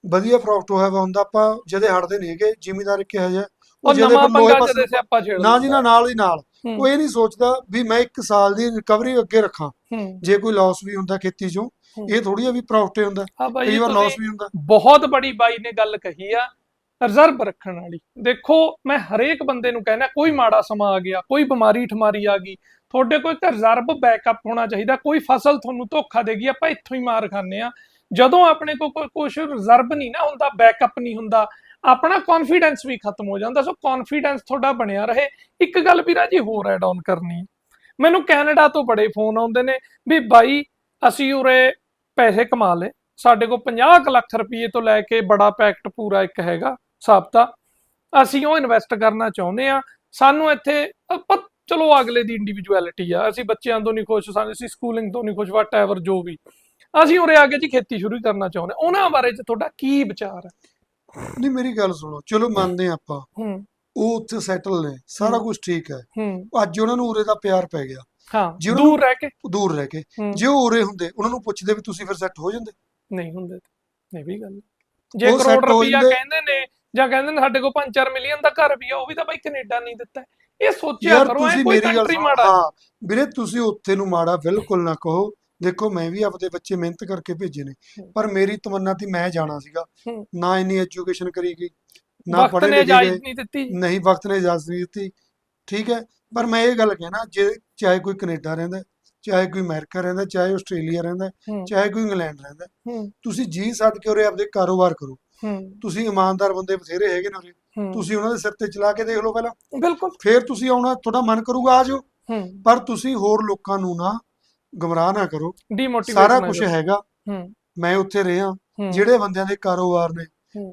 ਵਧੀਆ ਪ੍ਰੋਫਿਟ ਹੋਇਆ ਵਾ ਹੁੰਦਾ ਆਪਾਂ ਜਦੇ ਹਟਦੇ ਨਹੀਂ ਹੈਗੇ ਜ਼ਿਮੀਦਾਰ ਕਿਹਾ ਜਿਹਾ ਉਹ ਨਵਾਂ ਪੰਗਾ ਸਿਆਪਾ ਛੇੜ ਨਾ ਜੀ ਨਾ ਨਾਲ ਹੀ ਨਾਲ। ਹੂੰ, ਉਹ ਇਹ ਨਹੀਂ ਸੋਚਦਾ ਵੀ ਮੈਂ ਇੱਕ ਸਾਲ ਦੀ ਰਿਕਵਰੀ ਅੱਗੇ ਰੱਖਾਂ। ਹੂੰ। ਜੇ ਕੋਈ ਲਾਸ ਵੀ ਹੁੰਦਾ ਖੇਤੀ 'ਚੋਂ ਹੂੰ। ਇਹ ਥੋੜੀ ਆ ਵੀ ਪ੍ਰੋਫਿਟ ਹੁੰਦਾ। ਕਈ ਵਾਰ ਲਾਸ ਵੀ ਹੁੰਦਾ। ਬਹੁਤ ਬੜੀ ਬਾਈ ਨੇ ਗੱਲ ਕਹੀ ਆ ਰਿਜ਼ਰਵ ਰੱਖਣ ਵਾਲੀ। ਦੇਖੋ ਮੈਂ ਹਰੇਕ ਬੰਦੇ ਨੂੰ ਕਹਿਣਾ ਕੋਈ ਮਾੜਾ ਸਮਾਂ ਆ ਗਿਆ ਕੋਈ ਬਿਮਾਰੀ ਠਮਾਰੀ ਆ ਗਈ ਤੁਹਾਡੇ ਕੋਲ ਇੱਕ ਰਿਜ਼ਰਵ ਬੈਕਅਪ ਹੋਣਾ ਚਾਹੀਦਾ ਕੋਈ ਫਸਲ ਤੁਹਾਨੂੰ ਧੋਖਾ ਦੇਗੀ ਆਪਾਂ ਇੱਥੋਂ ਹੀ ਮਾਰ ਖਾਂਦੇ ਆ ਜਦੋਂ ਆਪਣੇ ਕੋਲ ਕੋਈ ਕੁਝ ਰਿਜ਼ਰਵ ਨਹੀਂ ਨਾ ਹੁੰਦਾ ਬੈਕਅਪ ਨਹੀਂ ਹੁੰਦਾ, ਆਪਣਾ ਕੌਨਫੀਡੈਂਸ ਵੀ ਖਤਮ ਹੋ ਜਾਂਦਾ। ਸੋ ਕੌਨਫੀਡੈਂਸ ਤੁਹਾਡਾ ਬਣਿਆ ਰਹੇ। ਇੱਕ ਗੱਲ ਵੀਰਾ ਜੀ ਹੋਰ ਐਡ ਆਨ ਕਰਨੀ। ਮੈਨੂੰ ਕੈਨੇਡਾ ਤੋਂ ਬੜੇ ਫੋਨ ਆਉਂਦੇ ਨੇ ਵੀ ਬਾਈ, ਅਸੀਂ ਉਰੇ ਪੈਸੇ ਕਮਾ ਲਏ। ਸਾਡੇ ਕੋਲ 50 ਕੁ ਲੱਖ ਰੁਪਏ ਤੋਂ ਲੈ ਕੇ ਬੜਾ ਪੈਕਟ ਪੂਰਾ ਇੱਕ ਹੈਗਾ, ਸਾਬਤਾ। ਅਸੀਂ ਉਹ ਇਨਵੈਸਟ ਕਰਨਾ ਚਾਹੁੰਦੇ ਆ ਸਾਨੂੰ ਇੱਥੇ ਚਲੋ ਅਗਲੇ ਦੀ ਇੰਡੀਵਿਜੂਅਲਿਟੀ ਆ। ਅਸੀਂ ਬੱਚਿਆਂ ਤੋਂ ਨਹੀਂ ਖੁਸ਼, ਸਾਨੂੰ, ਅਸੀਂ ਸਕੂਲਿੰਗ ਤੋਂ ਨਹੀਂ ਖੁਸ਼ ਵਾਟ ਐਵਰ ਜੋ ਵੀ। ਅਸੀਂ ਉਰੇ ਆ ਕੇ ਜੀ ਖੇਤੀ ਸ਼ੁਰੂ ਕਰਨਾ ਚਾਹੁੰਦੇ ਉਹਨਾਂ ਬਾਰੇ ਚ ਤੁਹਾਡਾ ਕੀ ਵਿਚਾਰ ਹੈ? ਨਹੀਂ ਮੇਰੀ ਗੱਲ ਸੁਣੋ। ਚਲੋ ਮੰਨਦੇ ਹਾਂ ਆਪਾਂ। ਹੂੰ। ਉਹ ਉੱਥੇ ਸੈਟਲ ਨੇ। ਸਾਰਾ। ਕੁਝ ਠੀਕ ਹੈ। ਹੂੰ। ਅੱਜ ਉਹਨਾਂ ਨੂੰ ਉਰੇ ਦਾ ਪਿਆਰ ਪੈ ਗਿਆ। ਹਾਂ ਜੀ ਉਹਨਾਂ ਦੂਰ ਰਹਿ ਕੇ। ਉਹ ਦੂਰ ਰਹਿ ਕੇ। ਹੂੰ, ਜੇ ਉਹ ਉਰੇ ਹੁੰਦੇ ਉਹਨਾਂ ਨੂੰ ਪੁੱਛਦੇ ਵੀ ਤੁਸੀਂ ਫਿਰ ਸੈੱਟ ਹੋ ਜਾਂਦੇ। ਨਹੀਂ ਹੁੰਦੇ ਇਹ ਵੀ ਗੱਲ ਹੈ। ਜੇ ਉਹ ਕਰੋੜ set ਹੋ ਰੁਪਈਆ ਜਾਂਦੇ। ਕਹਿੰਦੇ ਨੇ ਜਾਂ ਕਹਿੰਦੇ ਨੇ ਸਾਡੇ ਕੋਲ 5-4 ਮਿਲੀਅਨ ਦਾ ਘਰ ਵੀ ਆ ਉਹ ਵੀ ਤਾਂ ਬਾਈ ਕੈਨੇਡਾ ਨਹੀਂ ਦਿੱਤਾ। ਇਹ ਸੋਚਿਆ ਯਾਰ ਕਰੋ ਐ ਤੁਸੀਂ ਕੋਈ ਮੇਰੀ ਗੱਲ ਕੰਟਰੀ ਸੁਣੋ। ਮਾੜਾ ਹਾਂ। ਵੀਰੇ ਤੁਸੀਂ ਉੱਥੇ ਨੂੰ ਮਾੜਾ ਬਿਲਕੁਲ ਨਾ ਕਹੋ। ਦੇਖੋ ਮੈਂ ਵੀ ਆਪਦੇ ਬੱਚੇ ਮਿਹਨਤ ਕਰਕੇ ਭੇਜੇ ਨੇ। ਪਰ ਮੇਰੀ ਤਮੰਨਾ ਸੀ ਮੈਂ ਜਾਣਾ ਸੀਗਾ। ਹੂੰ। ਨਾ ਇੰਨੀ ਐਜੂਕੇਸ਼ਨ ਕਰੀ ਗਈ ਨਾ ਵਕਤ ਪੜ੍ਹੇ ਨੇ ਲਿਖੇ ਇਜਾਜ਼ਤ ਨਹੀਂ ਦਿੱਤੀ। ਨਹੀਂ ਵਕਤ ਨੇ ਇਜਾਜ਼ਤ ਨਹੀਂ ਦਿੱਤੀ। ਠੀਕ ਹੈ ਪਰ ਮੈਂ ਇਹ ਗੱਲ ਕਹਿਣਾ ਜੇ ਚਾਹੇ ਕੋਈ ਕੈਨੇਡਾ ਰਹਿੰਦਾ ਚਾਹੇ ਕੋਈ ਅਮਰੀਕਾ ਰਹਿੰਦਾ ਚਾਹੇ ਆਸਟ੍ਰੇਲੀਆ ਰਹਿੰਦਾ ਹੂੰ। ਚਾਹੇ ਕੋਈ ਇੰਗਲੈਂਡ ਰਹਿੰਦਾ ਹੂੰ। ਤੁਸੀਂ ਜੀ ਸੱਦ ਕੇ ਉਰੇ ਆਪਦੇ ਕਾਰੋਬਾਰ ਕਰੋ। ਹੂੰ। ਤੁਸੀਂ ਇਮਾਨਦਾਰ ਬੰਦੇ ਬਥੇਰੇ ਹੈਗੇ ਨੇ ਉਰੇ। ਹੂੰ। ਤੁਸੀਂ ਉਹਨਾਂ ਦੇ ਸਿਰ ਤੇ ਚਲਾ ਕੇ ਦੇਖ ਲਓ ਪਹਿਲਾਂ। ਬਿਲਕੁਲ। ਫੇਰ ਤੁਸੀਂ ਆਉਣਾ ਤੁਹਾਡਾ ਮਨ ਕਰੂਗਾ ਆ ਜਾਓ। ਹੂੰ। ਪਰ ਤੁਸੀਂ ਹੋਰ ਲੋਕਾਂ ਨੂੰ ਨਾ ਗਮਰਾਹ ਨਾ ਕਰੋ। ਡੀਮੋਟੀਵੇਟ ਸਾਰਾ ਕੁਝ ਹੈਗਾ। ਹੂੰ। ਮੈਂ ਉੱਥੇ ਰਿਹਾ। ਜਿਹੜੇ ਬੰਦਿਆਂ ਦੇ ਕਾਰੋਬਾਰ ਨੇ।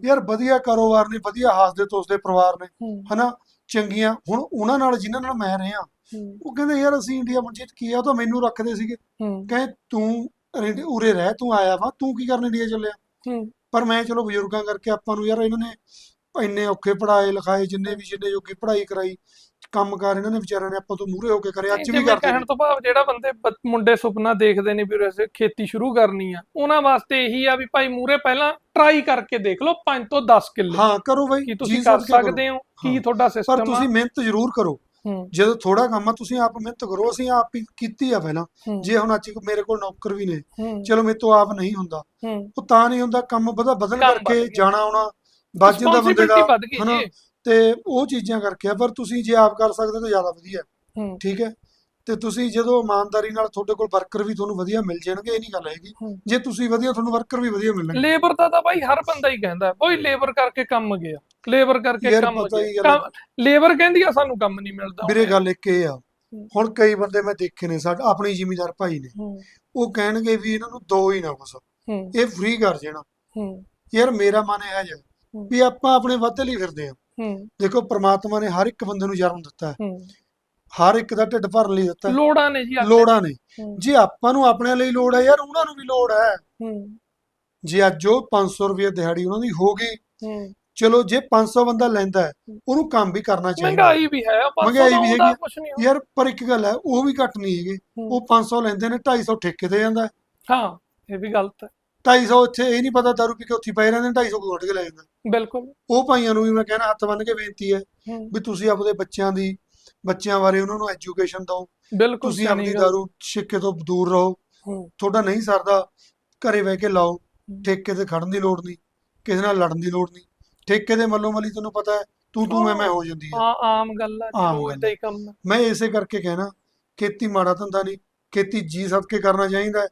ਯਾਰ ਵਧੀਆ ਕਾਰੋਬਾਰ ਨੇ ਵਧੀਆ ਹੱਸਦੇ ਤੋਸਦੇ ਪਰਿਵਾਰ ਨੇ। ਹਨਾ? ਚੰਗੀਆਂ। ਹੁਣ ਉਹਨਾਂ ਨਾਲ ਜਿਨ੍ਹਾਂ ਨਾਲ ਮੈਂ ਰਿਹਾ। ਉਹ ਕਹਿੰਦੇ ਯਾਰ ਅਸੀਂ ਇੰਡੀਆ ਮੰਜੇ 'ਚ ਕੀ ਆ? ਉਹ ਤਾਂ ਮੈਨੂੰ ਰੱਖਦੇ ਸੀਗੇ। ਕਹੇ ਤੂੰ ਉਰੇ ਰਹਿ। ਤੂੰ ਆਇਆ ਵਾ। ਤੂੰ ਕੀ ਕਰਨ ਇੰਡੀਆ ਚੱਲਿਆ? ਪਰ ਮੈਂ ਚਲੋ ਬਜ਼ੁਰਗਾਂ ਕਰਕੇ ਆਪਾਂ ਨੂੰ ਯਾਰ ਇਹਨਾਂ ਨੇ ਇੰਨੇ ਔਖੇ ਪੜਾਏ ਲਿਖਾਏ ਜਿੰਨੇ ਵੀ ਜਿੰਨੇ ਜੋਗੀ ਪੜ੍ਹਾਈ ਕਰਾਈ। ਕੰਮਕਾਰ ਇਹਨਾਂ ਨੇ ਵਿਚਾਰਿਆਂ ਨੇ ਆਪਾਂ ਤੋਂ ਮੂਹਰੇ ਹੋ ਕੇ ਕਰੇ ਅੱਜ ਵੀ ਕਰਦੇ ਨੇ। ਕਹਿਣ ਤੋਂ ਭਾਵ ਜਿਹੜਾ ਬੰਦੇ ਬ- ਮੁੰਡੇ ਸੁਪਨਾ ਦੇਖਦੇ ਨੇ ਵੀ ਅਸੀਂ ਖੇਤੀ ਸ਼ੁਰੂ ਕਰਨੀ ਆ ਉਹਨਾਂ ਵਾਸਤੇ ਇਹੀ ਆ ਵੀ ਭਾਈ ਮੂਰੇ ਪਹਿਲਾਂ ਟਰਾਈ ਕਰਕੇ ਦੇਖ ਲਓ 5 ਤੋਂ 10 ਕਿੱਲੇ। ਹਾਂ ਕਰੋ ਬਾਈ ਕੀ ਤੁਸੀਂ ਜੀ ਕਰ ਸਦਕੇ ਕਰੋ। ਸਕਦੇ ਹੋ? ਕੀ ਹਾਂ। ਤੁਹਾਡਾ ਪਰ ਸਿਸਟਮ ਆ? ਤੁਸੀਂ ਮਿਹਨਤ ਜ਼ਰੂਰ ਕਰੋ। ਹੂੰ। ਜਦੋਂ ਥੋੜਾ ਕੰਮ ਆ ਤੁਸੀਂ ਆਪ ਮਿਹਨਤ ਕਰੋ ਅਸੀਂ ਆਪ ਹੀ ਕੀਤੀ ਆ ਪਹਿਲਾਂ। ਹੂੰ, ਜੇ ਹੁਣ ਅੱਜ ਮੇਰੇ ਕੋਲ ਨੌਕਰ ਵੀ ਨੇ ਹੂੰ। ਚਲੋ ਮੇਰੇ ਤੋਂ ਆਪ ਨਹੀਂ ਹੁੰਦਾ। ਹੂੰ। ਉਹ ਤਾਂ ਨਹੀਂ ਹੁੰਦਾ ਕੰਮ ਵਧਾ ਬਦਲ ਕੰਮ ਵੱਧ ਕਰਕੇ ਗਿਆ। ਜਾਣਾ ਆਉਣਾ ਵੱਜ ਜਾਂਦਾ ਬੰਦੇ ਦਾ Responsibility ਵੱਧ ਗਈ ਹਨਾ? ਜੀ। ਤੇ ਉਹ ਚੀਜ਼ਾਂ ਕਰਕੇ ਆ। ਪਰ ਤੁਸੀਂ ਜੇ ਆਪ ਕਰ ਸਕਦੇ ਤਾਂ ਜ਼ਿਆਦਾ ਵਧੀਆ। ਹੂੰ। ਠੀਕ ਹੈ? ਤੇ ਤੁਸੀਂ ਜਦੋਂ ਇਮਾਨਦਾਰੀ ਨਾਲ ਤੁਹਾਡੇ ਕੋਲ ਵਰਕਰ ਵੀ ਤੁਹਾਨੂੰ ਵਧੀਆ ਮਿਲ ਜਾਣਗੇ ਇਹ ਨਹੀਂ ਗੱਲ ਹੈਗੀ। ਹੂੰ। ਜੇ ਤੁਸੀਂ ਵਧੀਆ ਤੁਹਾਨੂੰ ਵਰਕਰ ਵੀ ਵਧੀਆ ਮਿਲਣਗੇ। ਲੇਬਰ ਦਾ ਤਾਂ ਭਾਈ ਹਰ ਬੰਦਾ ਹੀ ਕਹਿੰਦਾ ਕੋਈ ਲੇਬਰ ਕਰਕੇ ਕੰਮ ਗਿਆ ਲੇਬਰ ਕਰਕੇ ਯਾਰ ਕੰਮ ਪਤਾ ਹੀ ਗਿਆ। ਗੱਲ- ਕੰਮ- ਲੇਬਰ ਕਹਿੰਦੀ ਆ ਸਾਨੂੰ ਕੰਮ ਨਹੀਂ ਮਿਲਦਾ। ਵੀਰੇ ਗੱਲ ਇੱਕ ਇਹ ਆ। ਹੁਣ ਕਈ ਬੰਦੇ ਮੈਂ ਦੇਖੇ ਨੇ ਸਾਡੇ ਆਪਣੇ ਜ਼ਿਮੀਂਦਾਰ ਭਾਈ ਨੇ। ਹੂੰ। ਉਹ ਕਹਿਣਗੇ ਵੀ ਇਹਨਾਂ ਨੂੰ ਦੋ ਹੀ ਨਾ ਕੁਛ। ਹੂੰ। ਇਹ ਫ੍ਰੀ ਕਰ ਜਾਣਾ ਹੂੰ। ਯਾਰ ਮੇਰਾ ਮਨ ਇਹ ਹੈ। ਵੀ ਆਪਾਂ ਆਪਣੇ ਵਾਧੇ ਲਈ ਫਿਰਦੇ ਆ ਦੇਖੋ ਪ੍ਰਮਾਤਮਾ ਨੇ ਹਰ ਇੱਕ ਬੰਦੇ ਨੂੰ ਜਨਮ ਦਿੱਤਾ ਹੈ। ਹੂੰ। ਹਰ ਇੱਕ ਦਾ ਢਿੱਡ ਭਰਨ ਲਈ ਦਿੱਤਾ ਲੋੜਾਂ ਨੇ ਜੀ। ਲੋੜਾਂ ਨੇ। ਜੇ ਆਪਾਂ ਨੂੰ ਆਪਣੇ ਲਈ ਲੋੜ ਹੈ ਯਾਰ ਉਹਨਾਂ ਨੂੰ ਵੀ ਲੋੜ ਹੈ। ਹੂੰ। ਜੇ ਅੱਜ ਉਹ 500 ਰੁਪਏ ਦਿਹਾੜੀ ਉਹਨਾਂ ਦੀ ਹੋ ਗਈ ਹੂੰ। ਚਲੋ ਜੇ 500 ਬੰਦਾ ਲੈਂਦਾ ਹੈ ਉਹਨੂੰ ਕੰਮ ਵੀ ਕਰਨਾ ਚਾਹੀਦਾ। ਮਹਿੰਗਾਈ ਵੀ ਹੈ ਮਹਿੰਗਾਈ ਵੀ ਹੈਗੀ। ਯਾਰ ਪਰ ਇੱਕ ਗੱਲ ਹੈ ਉਹ ਵੀ ਘੱਟ ਨਹੀਂ ਹੈਗੇ। ਉਹ 500 ਲੈਂਦੇ ਨੇ 250 ਠੇਕੇ ਤੇ ਜਾਂਦਾ। ਹਾਂ ਇਹ ਵੀ ਗਲਤ ਹੈ। 250 ਇੱਥੇ ਇਹ ਨਹੀਂ ਪਤਾ ਦਾਰੂ ਪੀ ਕੇ ਉੱਥੇ ਪਏ ਰਹਿੰਦੇ ਨੇ 250 ਕੋਲ ਉੱਠ ਕੇ ਲੈ ਜਾਂਦਾ ਬਿਲਕੁਲ। ਉਹ ਭਾਈਆਂ ਨੂੰ ਵੀ ਮੈਂ ਕਹਿਣਾ ਹੱਥ ਬੰਨ ਕੇ ਬੇਨਤੀ ਹੈ ਹੂੰ, ਵੀ ਤੁਸੀਂ ਆਪਣੇ ਬੱਚਿਆਂ ਦੀ ਬੱਚਿਆਂ ਬਾਰੇ ਉਹਨਾਂ ਨੂੰ ਐਜੂਕੇਸ਼ਨ ਦਿਓ। ਬਿਲਕੁਲ ਤੁਸੀਂ ਸਿਆਣੀ ਆਪਣੀ ਗੱਲ। ਦਾਰੂ ਛਿੱਕੇ ਤੋਂ ਦੂਰ ਰਹੋ। ਹੂੰ, ਤੁਹਾਡਾ ਨਹੀਂ ਸਰਦਾ ਘਰੇ ਬਹਿ ਕੇ ਲਾਓ। ਠੇਕੇ ਤੇ ਖੜਨ ਦੀ ਲੋੜ ਨਹੀਂ ਕਿਸੇ ਨਾਲ ਲੜਨ ਦੀ ਲੋੜ ਨਹੀਂ। ਠੇਕੇ ਦੇ ਮੱਲੋ ਮੱਲੀ ਤੈਨੂੰ ਪਤਾ ਹੈ ਤੂੰ ਤੂੰ ਮੈਂ ਮੈਂ ਹੋ ਜਾਂਦੀ ਹੈ। ਆ ਆਮ ਗੱਲ ਆ ਆਮ ਰੋਜ਼ ਗੱਲ ਦਾ ਹੀ। ਕੰਮ ਆ। ਮੈਂ ਇਸੇ ਕਰਕੇ ਕਹਿਣਾ ਖੇਤੀ ਮਾੜਾ ਧੰਦਾ ਨਹੀਂ ਖੇਤੀ ਜੀ ਸਦਕੇ ਕਰਨਾ ਚਾਹੀਦਾ ਹੈ।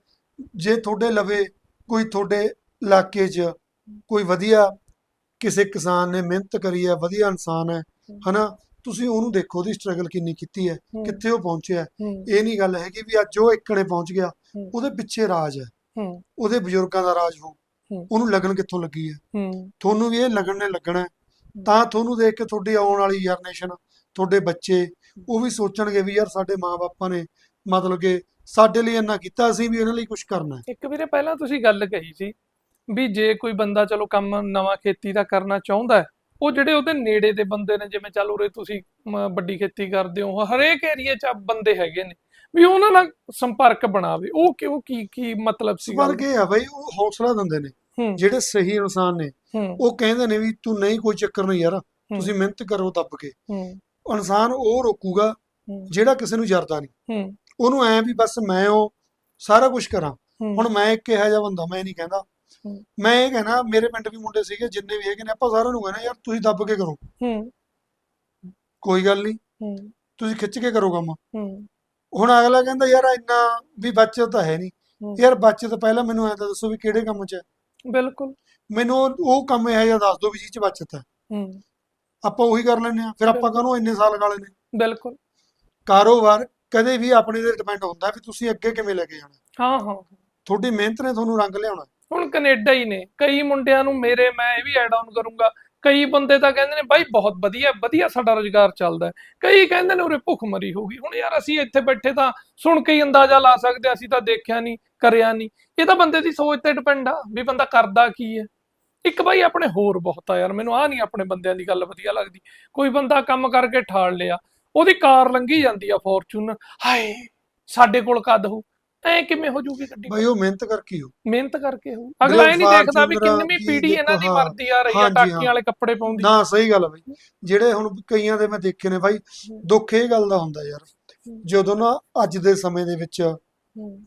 ਜੇ ਤੁਹਾਡੇ ਲਵੇ ਕੋਈ ਤੁਹਾਡੇ ਇਲਾਕੇ 'ਚ ਕੋਈ ਵਧੀਆ ਕਿਸੇ ਕਿਸਾਨ ਨੇ ਮਿਹਨਤ ਕਰੀ ਹੈ ਵਧੀਆ ਇਨਸਾਨ ਹੈ ਹਨਾ? ਤੁਸੀਂ ਉਹਨੂੰ ਦੇਖੋ ਉਹਦੀ ਸਟਰਗਲ ਕਿੰਨੀ ਕੀਤੀ ਹੈ ਕਿੱਥੇ ਉਹ ਪਹੁੰਚਿਆ ਇਹ ਨਹੀਂ ਗੱਲ ਹੈਗੀ ਵੀ ਅੱਜ ਉਹ ਇੱਕੜੇ ਪਹੁੰਚ ਗਿਆ। ਉਹਦੇ ਪਿੱਛੇ ਰਾਜ ਹੈ। ਉਹਦੇ ਬਜ਼ੁਰਗਾਂ ਦਾ ਰਾਜ ਹੋ। ਉਹਨੂੰ ਲੱਗਣ ਕਿੱਥੋਂ ਲੱਗੀ ਹੈ? ਤੁਹਾਨੂੰ ਵੀ ਇਹ ਲੱਗਣ ਨੇ ਲੱਗਣਾ। ਤਾਂ ਤੁਹਾਨੂੰ ਦੇਖ ਕੇ ਤੁਹਾਡੀ ਆਉਣ ਵਾਲੀ ਜਨਰੇਸ਼ਨ ਤੁਹਾਡੇ ਬੱਚੇ ਉਹ ਵੀ ਸੋਚਣਗੇ ਵੀ ਯਾਰ ਸਾਡੇ ਮਾਪੇ ਨੇ ਮਤਲਬ ਕਿ ਸਾਡੇ ਲਈ ਇੰਨਾ ਕੀਤਾ ਅਸੀਂ ਵੀ ਇਹਨਾਂ ਲਈ ਕੁਝ ਕਰਨਾ ਹੈ। ਇੱਕ ਵੀਰੇ ਪਹਿਲਾਂ ਤੁਸੀਂ ਗੱਲ ਕਹੀ ਸੀ ਵੀ ਜੇ ਕੋਈ ਬੰਦਾ ਚਲੋ ਕੰਮ ਨਵਾਂ ਖੇਤੀ ਦਾ ਕਰਨਾ ਚਾਹੁੰਦਾ ਹੈ ਉਹ ਜਿਹੜੇ ਉਹਦੇ ਨੇੜੇ ਦੇ ਬੰਦੇ ਨੇ ਜਿਵੇਂ ਚੱਲ ਉਰੇ ਤੁਸੀਂ ਵੱਡੀ ਖੇਤੀ ਕਰਦੇ ਹੋ ਹਰੇਕ ਏਰੀਏ 'ਚ ਬੰਦੇ ਹੈਗੇ ਨੇ ਵੀ ਉਹਨਾਂ ਨਾਲ ਸੰਪਰਕ ਬਣਾਵੇ। ਉਹ ਕਿਉਂ ਕੀ ਕੀ ਮਤਲਬ ਸੀ ਗੱਲ? ਕੀ ਆ ਬਈ ਉਹ ਹੌਸਲਾ ਦਿੰਦੇ ਨੇ ਹੂੰ। ਜਿਹੜੇ ਸਹੀ ਇਨਸਾਨ ਨੇ ਹੂੰ। ਉਹ ਕਹਿੰਦੇ ਨੇ ਵੀ ਤੂੰ ਨਹੀਂ ਕੋਈ ਚੱਕਰ ਨਹੀਂ ਯਾਰ ਤੁਸੀਂ ਮਿਹਨਤ ਕਰੋ ਦੱਬ ਕੇ। ਹੂੰ। ਇਨਸਾਨ ਉਹ ਰੋਕੂਗਾ ਹੂੰ, ਜਿਹੜਾ ਕਿਸੇ ਨੂੰ ਜਰਦਾ ਨਹੀਂ। ਹੂੰ। ਉਹਨੂੰ ਐ ਵੀ ਬਸ ਮੈਂ ਉਹ ਸਾਰਾ ਕੁਝ ਕਰਾਂ। ਹੁਣ ਮੈਂ ਇੱਕ ਇਹੋ ਜਿਹਾ ਬੰਦਾ ਮੈਂ ਨਹੀਂ ਕਹਿੰਦਾ। ਮੈਂ ਇਹ ਕਹਿਣਾ ਮੇਰੇ ਪਿੰਡ ਵੀ ਮੁੰਡੇ ਸੀਗੇ ਜਿੰਨੇ ਵੀ ਹੈਗੇ ਨੇ ਆਪਾਂ ਸਾਰਿਆਂ ਨੂੰ ਕਹਿਣਾ ਯਾਰ ਤੁਸੀਂ ਦੱਬ ਕੇ ਕਰੋ। ਹੂੰ। ਕੋਈ ਗੱਲ ਨਹੀਂ। ਹੂੰ। ਤੁਸੀਂ ਖਿੱਚ ਕੇ ਕਰੋ ਕੰਮ। ਹੂੰ। ਹੁਣ ਅਗਲਾ ਕਹਿੰਦਾ ਯਾਰ ਇੰਨਾ ਵੀ ਬੱਚਤ ਤਾਂ ਹੈ ਨਹੀਂ। ਯਾਰ ਬੱਚਤ ਪਹਿਲਾਂ ਮੈਨੂੰ ਐਂ ਤਾਂ ਦੱਸੋ ਵੀ ਕਿਹੜੇ ਕੰਮ 'ਚ ਹੈ। ਬਿਲਕੁਲ। ਮੈਨੂੰ ਉਹ ਕੰਮ ਇਹੋ ਜਿਹਾ ਦੱਸ ਦਿਓ ਵੀ ਜਿਹ 'ਚ ਬੱਚਤ ਹੈ। ਹੂੰ। ਆਪਾਂ ਉਹੀ ਕਰ ਲੈਂਦੇ ਆ ਫਿਰ ਆਪਾਂ ਕਾਹਨੂੰ ਇੰਨੇ ਸਾਲ ਗਾਲੇ ਨੇ? ਬਿਲਕੁਲ। ਕਾਰੋਬਾਰ ਕਦੇ ਵੀ ਆਪਣੇ ਤੇ ਡਿਪੈਂਡ ਹੁੰਦਾ ਵੀ ਤੁਸੀਂ ਅੱਗੇ ਕਿਵੇਂ ਲੈ ਕੇ ਜਾਣਾ। ਹਾਂ ਹਾਂ। ਤੁਹਾਡੀ ਮਿਹਨਤ ਨੇ ਤੁਹਾਨੂੰ ਰੰਗ ਲਿਆਉਣਾ। ਹੁਣ ਕੈਨੇਡਾ ਹੀ ਨੇ। ਕਈ ਮੁੰਡਿਆਂ ਨੂੰ ਮੇਰੇ ਮੈਂ ਇਹ ਵੀ ਐਡ ਆਨ ਕਰੂੰਗਾ। ਕਈ ਬੰਦੇ ਤਾਂ ਕਹਿੰਦੇ ਨੇ ਬਾਈ ਬਹੁਤ ਵਧੀਆ ਵਧੀਆ ਸਾਡਾ ਰੋਜ਼ਗਾਰ ਚੱਲਦਾ ਹੈ। ਕਈ ਕਹਿੰਦੇ ਨੇ ਉਰੇ ਭੁੱਖਮਰੀ ਹੋ ਗਈ ਹੁਣ ਯਾਰ ਅਸੀਂ ਇੱਥੇ ਬੈਠੇ ਤਾਂ ਸੁਣ ਕੇ ਹੀ ਅੰਦਾਜ਼ਾ ਲਾ ਸਕਦੇ ਅਸੀਂ ਤਾਂ ਦੇਖਿਆ ਨਹੀਂ ਕਰਿਆ ਨਹੀਂ। ਇਹ ਤਾਂ ਬੰਦੇ ਦੀ ਸੋਚ ਤੇ ਡਿਪੈਂਡ ਆ ਵੀ ਬੰਦਾ ਕਰਦਾ ਕੀ ਹੈ। ਇੱਕ ਬਾਈ ਆਪਣੇ ਹੋਰ ਬਹੁਤ ਆ ਯਾਰ ਮੈਨੂੰ ਆ ਨਹੀਂ ਆਪਣੇ ਬੰਦਿਆਂ ਦੀ ਗੱਲ ਵਧੀਆ ਲੱਗਦੀ। ਕੋਈ ਬੰਦਾ ਕੰਮ ਕਰਕੇ ਠਾਲ ਲਿਆ। ਉਹਦੀ ਕਾਰ ਲੰਘੀ ਜਾਂਦੀ ਆ ਫੋਰਚੂਨ ਹਾਏ ਸਾਡੇ ਕੋਲ ਕਦ ਹੋ ਐ ਕਿਵੇਂ ਹੋ ਜੂਗੀ ਗੱਡੀ? ਬਈ ਉਹ ਮਿਹਨਤ ਕਰਕੇ ਹੋ ਮਿਹਨਤ ਕਰਕੇ ਹੋ ਅਗਲਾ ਇਹ ਨਹੀਂ ਦੇਖਦਾ ਵੀ ਕਿੰਨਵੀਂ ਕੀ ਪੀੜ੍ਹੀ ਇਹਨਾਂ ਦੀ ਵਰਦੀ ਆ ਰਹੀ ਆ ਟਾਕੀਆਂ। ਵਾਲੇ ਕੱਪੜੇ ਪਾਉਂਦੀ। ਨਾ ਸਹੀ ਗੱਲ ਬਈ। ਜਿਹੜੇ ਹੁਣ ਕਈਆਂ ਦੇ ਮੈਂ ਦੇਖੇ ਨੇ ਬਾਈ ਦੁੱਖ ਇਹ ਗੱਲ ਦਾ ਹੁੰਦਾ ਯਾਰ ਜਦੋਂ ਨਾ ਅੱਜ ਦੇ ਸਮੇਂ ਦੇ ਵਿੱਚ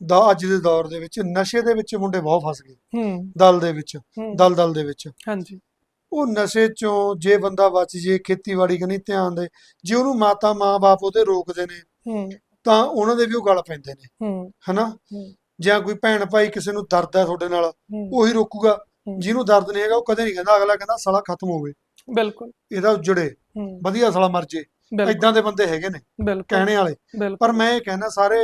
ਦਾ ਅੱਜ ਦੇ ਦੌਰ ਦੇ ਵਿੱਚ ਨਸ਼ੇ ਦੇ ਵਿੱਚ ਮੁੰਡੇ ਬਹੁਤ ਫਸ ਗਏ। ਹੂੰ। ਦਲ ਦੇ ਵਿੱਚ ਦਲ ਦਲ ਦੇ ਵਿੱਚ। ਹਾਂਜੀ। ਉਹ ਨਸ਼ੇ ਚੋਂ ਜੇ ਬੰਦਾ ਬਚ ਜੇ ਖੇਤੀਬਾੜੀ ਕਨੀ ਧਿਆਨ ਦੇ ਜੇ ਉਹਨੂੰ ਮਾਤਾ ਮਾਂ-ਬਾਪ ਉਹਦੇ ਰੋਕਦੇ ਨੇ ਹੂੰ। ਤਾਂ ਉਹਨਾਂ ਦੇ ਵੀ ਉਹ ਗੱਲ ਪੈਂਦੇ ਨੇ। ਹੂੰ। ਹਨਾ? ਹੂੰ। ਜਾਂ ਕੋਈ ਭੈਣ ਭਾਈ ਕਿਸੇ ਨੂੰ ਦਰਦ ਹੈ ਤੁਹਾਡੇ ਨਾਲ ਹੂੰ। ਉਹੀ ਰੋਕੂਗਾ। ਹੂੰ। ਜਿਹਨੂੰ ਦਰਦ ਨਹੀਂ ਹੈਗਾ ਉਹ ਕਦੇ ਨਹੀਂ ਕਹਿੰਦਾ। ਅਗਲਾ ਕਹਿੰਦਾ ਸਾਲਾ ਖਤਮ ਹੋਵੇ ਬਿਲਕੁਲ। ਇਹਦਾ ਉਜੜੇ। ਹੂੰ। ਵਧੀਆ ਸਾਲਾ ਮਰ ਜੇ। ਬਿਲਕੁਲ। ਇਦਾਂ ਦੇ ਬੰਦੇ ਹੈਗੇ ਨੇ ਬਿਲਕੁਲ। ਕਹਿਣੇ ਵਾਲੇ। ਬਿਲਕੁਲ। ਪਰ ਮੈਂ ਇਹ ਕਹਿਣਾ ਸਾਰੇ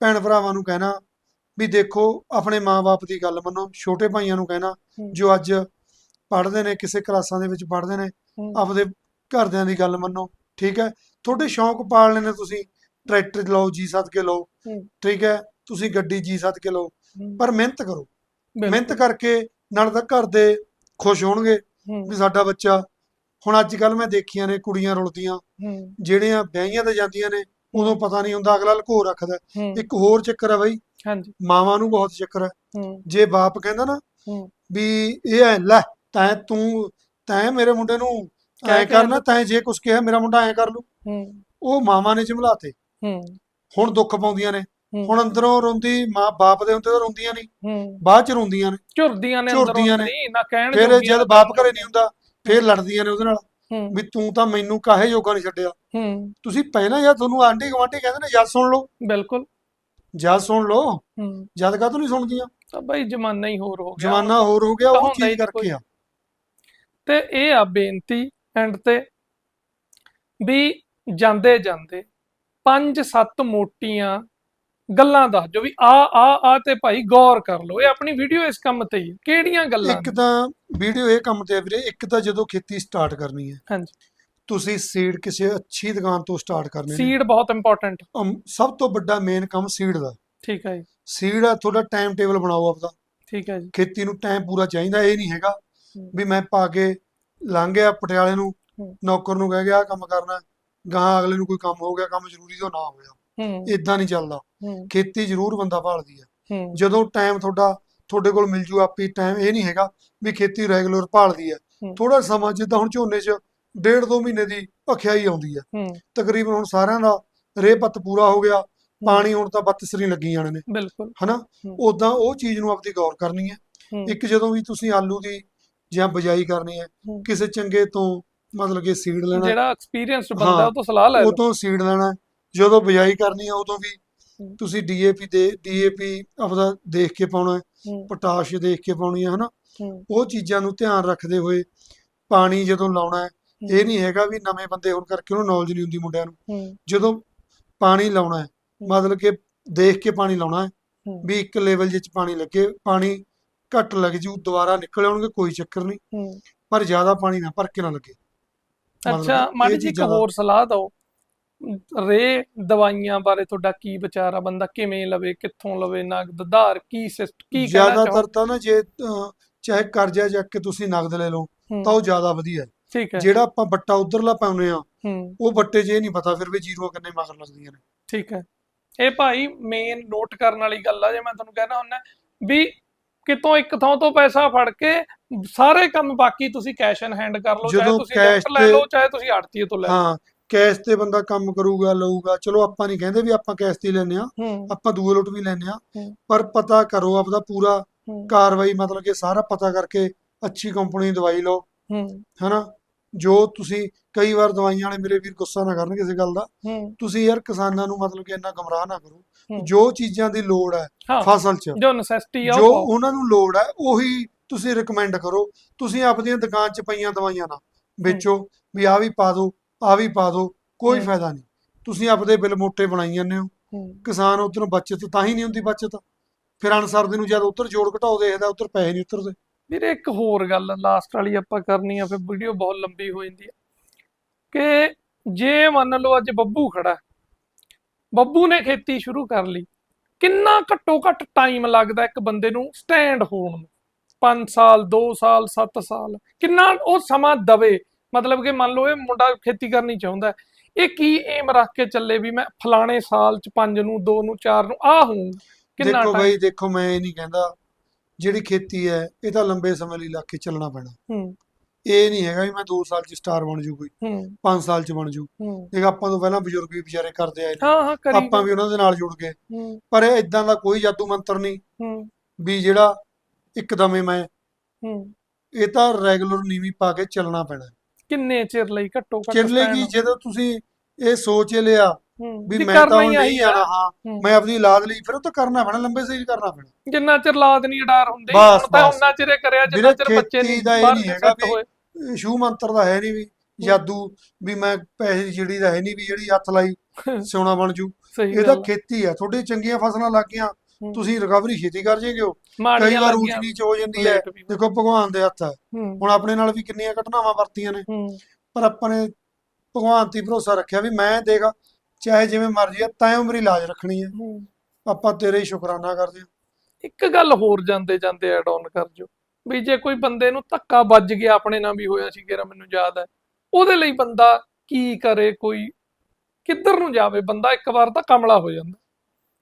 ਭੈਣ ਭਰਾਵਾਂ ਨੂੰ ਕਹਿਣਾ ਵੀ ਦੇਖੋ ਆਪਣੇ ਮਾਪੇ ਦੀ ਗੱਲ ਮੰਨੋ ਛੋਟੇ ਭਾਈਆਂ ਨੂੰ ਕਹਿਣਾ ਹੂੰ। ਜੋ ਅੱਜ ਪੜ੍ਹਦੇ ਨੇ ਕਿਸੇ ਕਲਾਸਾਂ ਦੇ ਵਿੱਚ ਪੜ੍ਹਦੇ ਨੇ ਆਪਦੇ ਘਰਦਿਆਂ ਦੀ ਗੱਲ ਮੰਨੋ ਠੀਕ ਹੈ? ਤੁਹਾਡੇ ਸ਼ੌਂਕ ਪਾਲਣੇ ਨੇ ਤੁਸੀਂ ਟਰੈਕਟਰ ਲਓ ਜੀ ਸੱਦ ਕੇ ਲਓ। ਠੀਕ ਹੈ? ਤੁਸੀਂ ਗੱਡੀ ਜੀ ਸੱਦ ਕੇ ਲਓ ਪਰ ਮਿਹਨਤ ਕਰੋ। ਮਿਹਨਤ ਕਰਕੇ ਨਾਲ ਤਾਂ ਘਰ ਦੇ ਖੁਸ਼ ਹੋਣਗੇ ਵੀ ਸਾਡਾ ਬੱਚਾ ਹੁਣ ਅੱਜ ਕੱਲ ਮੈਂ ਦੇਖੀਆਂ ਨੇ ਕੁੜੀਆਂ ਰੁਲਦੀਆਂ ਜਿਹੜੀਆਂ ਵਿਆਹੀਆਂ ਤੇ ਜਾਂਦੀਆਂ ਨੇ ਉਦੋਂ ਪਤਾ ਨਹੀਂ ਹੁੰਦਾ ਅਗਲਾ ਲੁਕੋ ਰੱਖਦਾ। ਇੱਕ ਹੋਰ ਚੱਕਰ ਹੈ ਬਈ ਹਾਂਜੀ। ਮਾਵਾਂ ਨੂੰ ਬਹੁਤ ਚੱਕਰ ਹੈ। ਜੇ ਬਾਪ ਕਹਿੰਦਾ ਨਾ। ਵੀ ਇਹ ਐ ਲੈ ਤੈਂ ਤੂੰ ਤੈਂ ਮੇਰੇ ਮੁੰਡੇ ਨੂੰ ਐ ਕਰਨਾ ਤੈਂ ਜੇ ਕੁਛ ਕਿਹਾ ਮੇਰਾ ਮੁੰਡਾ ਐ ਕਰ ਲੂ ਹੂੰ। ਉਹ ਮਾਵਾਂ ਨੇ ਝਮਲਾਤੇ। ਹੂੰ। ਹੁਣ ਦੁੱਖ ਪਾਉਂਦੀਆਂ ਨੇ। ਹੁਣ ਅੰਦਰੋਂ ਰੋਂਦੀ ਮਾਂ ਬਾਪ ਦੇ ਹੁੰਦੇ ਤਾਂ ਰੋਂਦੀਆਂ ਨਹੀਂ ਬਾਅਦ ਚ ਰੋਂਦੀਆਂ ਨੇ। ਝੁਰਦੀਆਂ ਨੇ ਅੰਦਰੋਂ ਝੁਰਦੀਆਂ ਨੇ। ਨਹੀਂ ਨਾ ਕਹਿਣ ਫਿਰ ਜਦ ਬਾਪ ਘਰੇ ਨਹੀਂ ਹੁੰਦਾ ਫਿਰ ਲੜਦੀਆਂ ਨੇ ਉਹਦੇ ਨਾਲ। ਵੀ ਤੂੰ ਤਾਂ ਮੈਨੂੰ ਕਾਹੇ ਜੋਗਾ ਨਹੀਂ ਛੱਡਿਆ। ਤੁਸੀਂ ਪਹਿਲਾਂ ਯਾਰ ਤੁਹਾਨੂੰ ਆਂਢੀ ਗੁਆਂਢੀ ਕਹਿੰਦੇ ਨੇ ਜਦ ਸੁਣ ਲਓ। ਬਿਲਕੁਲ। ਜਦ ਸੁਣ ਲਓ। ਜਦ ਕਾ ਨਹੀਂ ਸੁਣਦੀਆਂ? ਤਾਂ ਬਈ ਜ਼ਮਾਨਾ ਹੀ ਹੋਰ ਹੋ ਗਿਆ। ਜਮਾਨਾ ਹੋਰ ਹੋ ਗਿਆ ਤਾਂ ਉਹ ਚੀਜ਼ ਕਰਕੇ ਆ। ਤੇ ਇਹ ਆ ਬੇਨਤੀ ਐਂਡ ਤੇ ਵੀ ਜਾਂਦੇ ਜਾਂਦੇ ਪੰਜ ਸੱਤ ਮੋਟੀਆਂ ਗੱਲਾਂ ਦੱਸ ਜੋ ਵੀ ਆ ਆ ਆ ਤੇ ਭਾਈ ਗੌਰ ਕਰ ਲਓ ਇਹ ਆਪਣੀ ਵੀਡੀਓ ਇਸ ਕੰਮ ਤੇ ਹੀ। ਕਿਹੜੀਆਂ ਗੱਲਾਂ ਇੱਕ ਤਾਂ ਵੀਡੀਓ ਇਹ ਕੰਮ ਤੇ ਆ ਵੀਰੇ ਇੱਕ ਤਾਂ ਜਦੋਂ ਖੇਤੀ ਸਟਾਰਟ ਕਰਨੀ ਹੈ ਹਾਂਜੀ। ਤੁਸੀਂ ਸੀਡ ਕਿਸੇ ਅੱਛੀ ਦੁਕਾਨ ਤੋਂ ਸਟਾਰਟ ਕਰਨੇ ਨੇ। ਸੀਡ ਬਹੁਤ ਇੰਪੋਰਟੈਂਟ ਅਮ, ਸਭ ਤੋਂ ਵੱਡਾ ਮੇਨ ਕੰਮ ਸੀਡ ਦਾ। ਠੀਕ ਹੈ ਜੀ। ਸੀਡ ਆ ਤੁਹਾਡਾ ਟਾਈਮ ਟੇਬਲ ਬਣਾਓ ਆਪਦਾ। ਠੀਕ ਹੈ ਜੀ। ਖੇਤੀ ਨੂੰ ਟਾਈਮ ਪੂਰਾ ਚਾਹੀਦਾ ਇਹ ਨਹੀਂ ਹੈਗਾ। ਵੀ ਮੈਂ ਪਾ ਕੇ ਲੰਘ ਗਿਆ ਪਟਿਆਲੇ ਨੂੰ ਹੂੰ। ਨੌਕਰ ਨੂੰ ਕਹਿ ਗਿਆ ਕੰਮ ਕਰਨਾ ਗਾਂ ਅਗਲੇ ਨੂੰ ਕੋਈ ਕੰਮ ਹੋ ਗਿਆ ਕੰਮ ਜ਼ਰੂਰੀ ਤੋਂ ਨਾ ਹੋਇਆ ਹੂੰ। ਇਦਾਂ ਨਹੀਂ ਚੱਲਦਾ। ਹੂੰ। ਖੇਤੀ ਜ਼ਰੂਰ ਬੰਦਾ ਭਾਲਦੀ ਹੈ ਹੂੰ। ਜਦੋਂ ਟਾਈਮ ਤੁਹਾਡਾ ਤੁਹਾਡੇ ਕੋਲ ਮਿਲ ਜੂ ਆਪੀ ਟਾਈਮ ਇਹ ਨਹੀਂ ਹੈਗਾ ਵੀ ਖੇਤੀ ਰੈਗੂਲਰ ਭਾਲਦੀ ਹੈ ਹੂੰ। ਥੋੜਾ ਸਮਾਂ ਜਿੱਦਾਂ ਹੁਣ ਝੋਨੇ 'ਚ ਡੇਢ ਦੋ ਮਹੀਨੇ ਦੀ ਅਖਿਆਈ ਆਉਂਦੀ ਹੈ ਹੂੰ। ਤਕਰੀਬਨ ਹੁਣ ਸਾਰਿਆਂ ਦਾ ਰੇਹ ਪੱਤ ਪੂਰਾ ਹੋ ਗਿਆ ਪਾਣੀ ਹੁਣ ਤਾਂ ਬੱਤਸਰੀ ਲੱਗੀ ਜਾਣੇ ਨੇ। ਬਿਲਕੁਲ। ਹਨਾ? ਹੂੰ। ਉਦਾਂ ਉਹ ਚੀਜ਼ ਨੂੰ ਆਪਦੀ ਗੌਰ ਕਰਨੀ ਹੈ ਹੂੰ। ਇੱਕ ਜਦੋਂ ਵੀ ਤੁਸੀਂ ਆਲੂ ਦੀ ਜਾਂ ਬਜਾਈ ਕਰਨੀ ਹੈ ਹੂੰ। ਕਿਸੇ ਚੰਗੇ ਤੋਂ ਮਤਲਬ ਕਿ ਸੀਡ ਲੈਣਾ। ਜਿਹੜਾ ਐਕਸਪੀਰੀਅੰਸਡ ਬੰਦਾ ਹਾਂ, ਉਹ ਤੋਂ ਸਲਾਹ ਲੈ ਉਹ ਲਓ ਤੋਂ ਸੀਡ ਲੈਣਾ। ਹੈ। ਜਦੋਂ ਬਜਾਈ ਕਰਨੀ ਹੈ ਉਦੋਂ ਵੀ ਹੂੰ। ਤੁਸੀਂ ਡੀਏਪੀ ਦੇ ਡੀਏਪੀ ਆਪਦਾ ਦੇਖ ਕੇ ਪਾਉਣਾ ਹੈ ਹੂੰ, ਪੋਟਾਸ਼ ਦੇਖ ਕੇ ਪਾਉਣੀ ਹੈ ਹਨਾ? ਹੂੰ, ਉਹ ਚੀਜ਼ਾਂ ਨੂੰ ਧਿਆਨ ਰੱਖਦੇ ਹੋਏ ਪਾਣੀ ਜਦੋਂ ਲਾਉਣਾ ਹੈ ਇਹ ਨਹੀਂ ਹੈਗਾ ਵੀ ਨਵੇਂ ਬੰਦੇ ਹੋਣ ਕਰਕੇ ਉਹਨੂੰ ਨੌਲੇਜ ਨਹੀਂ ਹੁੰਦੀ ਮੁੰਡਿਆਂ ਨੂੰ। ਹੂੰ, ਜਦੋਂ ਪਾਣੀ ਲਾਉਣਾ ਹੈ ਮਤਲਬ ਕਿ ਦੇਖ ਕੇ ਪਾਣੀ ਲਾਉਣਾ ਹੈ ਹੂੰ, ਵੀ ਇੱਕ ਲੈਵਲ ਜਿੱਚ ਪਾਣੀ ਲੱਗੇ ਪਾਣੀ ਘੱਟ ਲੱਗ ਜੂ ਦੁਬਾਰਾ ਨਿਕਲ ਆਉਣਗੇ ਕੋਈ ਚੱਕਰ ਨਹੀਂ। ਹੂੰ। ਪਰ ਜ਼ਿਆਦਾ ਪਾਣੀ ਨਾ ਭਰ ਕੇ ਨਾ ਲੱਗੇ। ਅੱਛਾ ਮਾੜੀ ਜੀ ਇੱਕ ਹੋਰ ਸਲਾਹ ਦਿਓ। ਰੇ ਦਵਾਈਆਂ ਬਾਰੇ ਤੁਹਾਡਾ ਕੀ ਵਿਚਾਰ ਆ? ਬੰਦਾ ਕਿਵੇਂ ਲਵੇ ਕਿੱਥੋਂ ਲਵੇ ਨਗਦ ਧਾਰ ਕੀ ਸਿਸਟ ਕੀ ਜ਼ਿਆਦਾਤਰ ਤਾਂ ਨਾ ਜੇ ਚਾਹੇ ਕਰਜ਼ਾ ਚੱਕ ਕੇ ਤੁਸੀਂ ਨਗਦ ਲੈ ਲਓ ਤਾਂ ਉਹ ਜ਼ਿਆਦਾ ਵਧੀਆ ਹੈ। ਠੀਕ ਹੈ। ਜਿਹੜਾ ਆਪਾਂ ਬੱਟਾ ਉਧਰਲਾ ਪਾਉਨੇ ਆ ਉਹ ਬੱਟੇ 'ਚ ਇਹ ਨਹੀਂ ਪਤਾ ਫਿਰ ਵੀ ਜੀਰੋ ਕਿੰਨੇ ਮਗਰ ਲੱਗਦੀਆਂ ਨੇ। ਠੀਕ ਹੈ। ਇਹ ਭਾਈ ਮੇਨ ਨੋਟ ਕਰਨ ਵਾਲੀ ਗੱਲ ਆ ਜੇ ਮੈਂ ਤੁਹਾਨੂੰ ਕਹਿਣਾ ਹੁੰਦਾ ਵੀ ਕਿਤੋਂ ਇੱਕ ਥਾਂ ਤੋਂ ਪੈਸਾ ਫੜ ਕੇ ਸਾਰੇ ਕੰਮ ਬਾਕੀ ਤੁਸੀਂ ਕੈਸ਼ ਇਨ ਹੈਂਡ ਕਰ ਲਓ ਚਾਹੇ ਤੁਸੀਂ ਲਿਫਟ ਲੈ ਲਓ ਚਾਹੇ ਤੁਸੀਂ ਆੜਤੀਏ ਤੋਂ ਲੈ ਲਓ। ਹਾਂ ਕੈਸ਼ ਤੇ ਬੰਦਾ ਕੰਮ ਕਰੂਗਾ ਲਊਗਾ ਚਲੋ ਆਪਾਂ ਨਹੀਂ ਕਹਿੰਦੇ ਵੀ ਆਪਾਂ ਕੈਸ਼ ਤੇ ਲੈਨੇ ਆ ਆਪਾਂ ਦੂਏ ਲੁੱਟ ਵੀ ਲੈਨੇ ਆ। ਪਰ ਪਤਾ ਕਰੋ ਆਪਦਾ ਪੂਰਾ ਕਾਰਵਾਈ ਮਤਲਬ ਕਿ ਸਾਰਾ ਪਤਾ ਕਰਕੇ ਅੱਛੀ ਕੰਪਨੀ ਦੀ ਦਵਾਈ ਲਓ ਹੂੰ। ਹਨਾ? ਜੋ ਤੁਸੀਂ ਕਈ ਵਾਰ ਦਵਾਈਆਂ ਵਾਲੇ ਮੇਰੇ ਵੀਰ ਗੁੱਸਾ ਨਾ ਕਰਨ ਕਿਸੇ ਗੱਲ ਦਾ ਹੂੰ। ਤੁਸੀਂ ਯਾਰ ਕਿਸਾਨਾਂ ਨੂੰ ਮਤਲਬ ਕਿ ਇੰਨਾ ਗਮਰਾਹ ਨਾ ਕਰੋ ਹੂੰ। ਜੋ ਚੀਜ਼ਾਂ ਦੀ ਲੋੜ ਹੈ ਹਾਂ। ਫਸਲ 'ਚ ਜੋ ਨੈਸੈਸਿਟੀ ਆ ਜੋ ਉਹ ਪਾਓ। ਉਹਨਾਂ ਨੂੰ ਲੋੜ ਹੈ ਉਹੀ ਤੁਸੀਂ ਰეკਮੈਂਡ ਕਰੋ। ਤੁਸੀਂ ਆਪਣੀਆਂ ਦੁਕਾਨ 'ਚ ਪਈਆਂ ਦਵਾਈਆਂ ਨਾ ਵੇਚੋ ਵੀ ਆ ਵੀ ਪਾ ਦਿਓ ਆ ਵੀ ਪਾ ਦਿਓ ਕੋਈ ਹੂੰ। ਫਾਇਦਾ ਨਹੀਂ। ਤੁਸੀਂ ਆਪਦੇ ਬਿੱਲ ਮੋਟੇ ਬਣਾਈ ਜਾਂਦੇ ਹੋ। ਹੂੰ। ਕਿਸਾਨ ਉਧਰ ਬਚਤ ਤਾਂ ਹੀ ਨਹੀਂ ਹੁੰਦੀ ਬਚਤ। ਫਿਰ ਅਨਸਰ ਦੇ ਨੂੰ ਜਦ ਉਧਰ ਜੋੜ ਘਟਾਓ ਦੇਖਦਾ ਉਧਰ ਪੈਸੇ ਨਹੀਂ ਉਤਰਦੇ। ਵੀਰੇ ਇੱਕ ਹੋਰ ਗੱਲ ਲਾਸਟ ਵਾਲੀ ਆਪਾਂ ਕਰਨੀ ਆ ਫਿਰ ਵੀਡੀਓ ਬਹੁਤ ਲੰਬੀ ਹੋ ਜਾਂਦੀ ਆ। ਕਿ ਜੇ ਮੰਨ ਲਓ ਅੱਜ ਬੱਬੂ ਖੜਾ ਬੱਬੂ ਨੇ ਖੇਤੀ ਸ਼ੁਰੂ ਕਰ ਲਈ ਕਿੰਨਾ ਘੱਟੋ ਘੱਟ ਟਾਈਮ ਲੱਗਦਾ ਇੱਕ ਬੰਦੇ ਨੂੰ ਸਟੈਂਡ ਹੋਣ ਨੂੰ? 5 ਸਾਲ 2 ਸਾਲ 7 ਸਾਲ ਕਿੰਨਾ ਉਹ ਸਮਾਂ ਦਵੇ? ਮਤਲਬ ਕਿ ਮੰਨ ਲਓ ਇਹ ਮੁੰਡਾ ਖੇਤੀ ਕਰਨੀ ਚਾਹੁੰਦਾ ਇਹ ਕੀ ਏਮ ਰੱਖ ਕੇ ਚੱਲੇ ਵੀ ਮੈਂ ਫਲਾਣੇ ਸਾਲ ਚ 5 ਨੂੰ 2 ਨੂੰ 4 ਨੂੰ ਆ ਹੂੰ ਕਿੰਨਾ ਦੇਖੋ ਬਈ ਦੇਖੋ ਮੈਂ ਇਹ ਨਹੀਂ ਕਹਿੰਦਾ ਜਿਹੜੀ ਖੇਤੀ ਹੈ ਇਹ ਤਾਂ ਲੰਬੇ ਸਮੇਂ ਲਈ ਲਾ ਕੇ ਚੱਲਣਾ ਪੈਣਾ। ਹੂੰ। ਇਹ ਨਹੀਂ ਹੈਗਾ ਵੀ ਮੈਂ 2 ਸਾਲ 'ਚ ਸਟਾਰ ਬਣ ਜੂ ਕੋਈ ਹੂੰ। 5 ਸਾਲ 'ਚ ਬਣ ਜੂ। ਹੂੰ। ਦੇਖ ਆਪਾਂ ਤੋਂ ਪਹਿਲਾਂ ਬਜ਼ੁਰਗ ਵੀ ਵਿਚਾਰੇ ਕਰਦੇ ਆਏ ਨੇ। ਹਾਂ ਹਾਂ ਕਰੀ ਆਪਾਂ ਵੀ ਉਹਨਾਂ ਦੇ ਨਾਲ ਜੁੜ ਗਏ। ਹੂੰ। ਪਰ ਇਹ ਇਦਾਂ ਦਾ ਕੋਈ ਜਾਦੂ ਮੰਤਰ ਨਹੀਂ ਹੂੰ। ਵੀ ਜਿਹੜਾ ਇੱਕਦਮ ਹੀ ਮੈਂ ਹੂੰ। ਇਹ ਤਾਂ ਰੈਗੂਲਰ ਨੀਵੀਂ ਪਾ ਕੇ ਚੱਲਣਾ ਪੈਣਾ। ਕਿੰਨੇ ਚਿਰ ਲਈ? ਘੱਟੋ ਘੱਟ ਚੱਲੇਗੀ? ਜਦੋਂ ਤੁਸੀਂ ਇਹ ਸੋਚ ਲਿਆ ਵੀ ਮੈਂ ਤਾਂ ਨਹੀਂ ਜਾਣਾ ਆ। ਹਾਂ। ਮੈਂ ਆਪਣੀ ਔਲਾਦ ਲਈ ਫਿਰ ਉਹ ਤਾਂ ਕਰਨਾ ਪੈਣਾ ਲੰਬੇ ਸਹੀ ਕਰਨਾ ਪੈਣਾ। ਜਿੰਨਾ ਚਿਰ ਲਾਦ ਨਹੀਂ ਅਡਾਰ ਹੁੰਦੇ ਹੁਣ ਤਾਂ। ਉਹਨਾਂ ਚਿਰੇ ਕਰਿਆ ਜਿੰਨਾ ਚਿਰ ਬੱਚੇ ਨਹੀਂ ਬਾਹਰ ਹੈਗਾ ਵੀ ਸ਼ੂ ਮੰਤਰ ਦਾ ਹੈ ਨਹੀਂ ਵੀ ਜਾਦੂ ਵੀ ਮੈਂ ਪੈਸੇ ਦੀ ਜਿਹੜੀ ਦਾ ਹੈ ਨਹੀਂ ਵੀ ਜਿਹੜੀ ਹੱਥ ਲਾਈ ਸੋਨਾ ਬਣ ਜੂ। ਸਹੀ ਇਹ ਤਾਂ ਗੱਲ ਖੇਤੀ ਹੈ ਤੁਹਾਡੀ ਚੰਗੀਆਂ ਫਸਲਾਂ ਲੱਗ ਗਈਆਂ ਹੂੰ। ਤੁਸੀਂ ਰਿਕਵਰੀ ਛੇਤੀ ਕਰ ਜਾਏਗੇ ਹੋ ਕਈ ਵਾਰ ਉੱਚ ਲੱਗੀਆਂ ਨੀਚ ਹੋ ਜਾਂਦੀ ਹੈ। ਦੇਖੋ ਭਗਵਾਨ ਦੇ ਹੱਥ ਹੈ। ਹੁਣ ਆਪਣੇ ਨਾਲ ਵੀ ਕਿੰਨੀਆਂ ਘਟਨਾਵਾਂ ਵਰਤੀਆਂ ਨੇ। ਪਰ ਆਪਾਂ ਨੇ ਭਗਵਾਨ ਤੇ ਭਰੋਸਾ ਰੱਖਿਆ ਵੀ ਮੈਂ ਦੇਗਾ। ਚਾਹੇ ਜਿਵੇਂ ਮਰਜ਼ੀ ਹੈ ਤੈਂ ਮੇਰੀ ਲਾਜ ਰੱਖਣੀ ਹੈ। ਆਪਾਂ ਤੇਰੇ ਹੀ ਸ਼ੁਕਰਾਨਾ ਕਰਦੇ ਹਾਂ ਇੱਕ ਗੱਲ ਹੋਰ ਜਾਂਦੇ ਜਾਂਦੇ ਐਡ ਆਨ ਕਰ ਜੋ। ਵੀ ਜੇ ਕੋਈ ਬੰਦੇ ਨੂੰ ਧੱਕਾ ਵੱਜ ਗਿਆ ਆਪਣੇ ਨਾਲ ਵੀ ਹੋਇਆ ਸੀ ਕਿਰਾ ਮੈਨੂੰ ਯਾਦ ਹੈ ਉਹਦੇ ਲਈ ਬੰਦਾ ਕੀ ਕਰੇ ਕੋਈ ਕਿੱਧਰ ਨੂੰ ਜਾਵੇ? ਬੰਦਾ ਇੱਕ ਵਾਰ ਤਾਂ ਕਮਲਾ ਹੋ ਜਾਂਦਾ।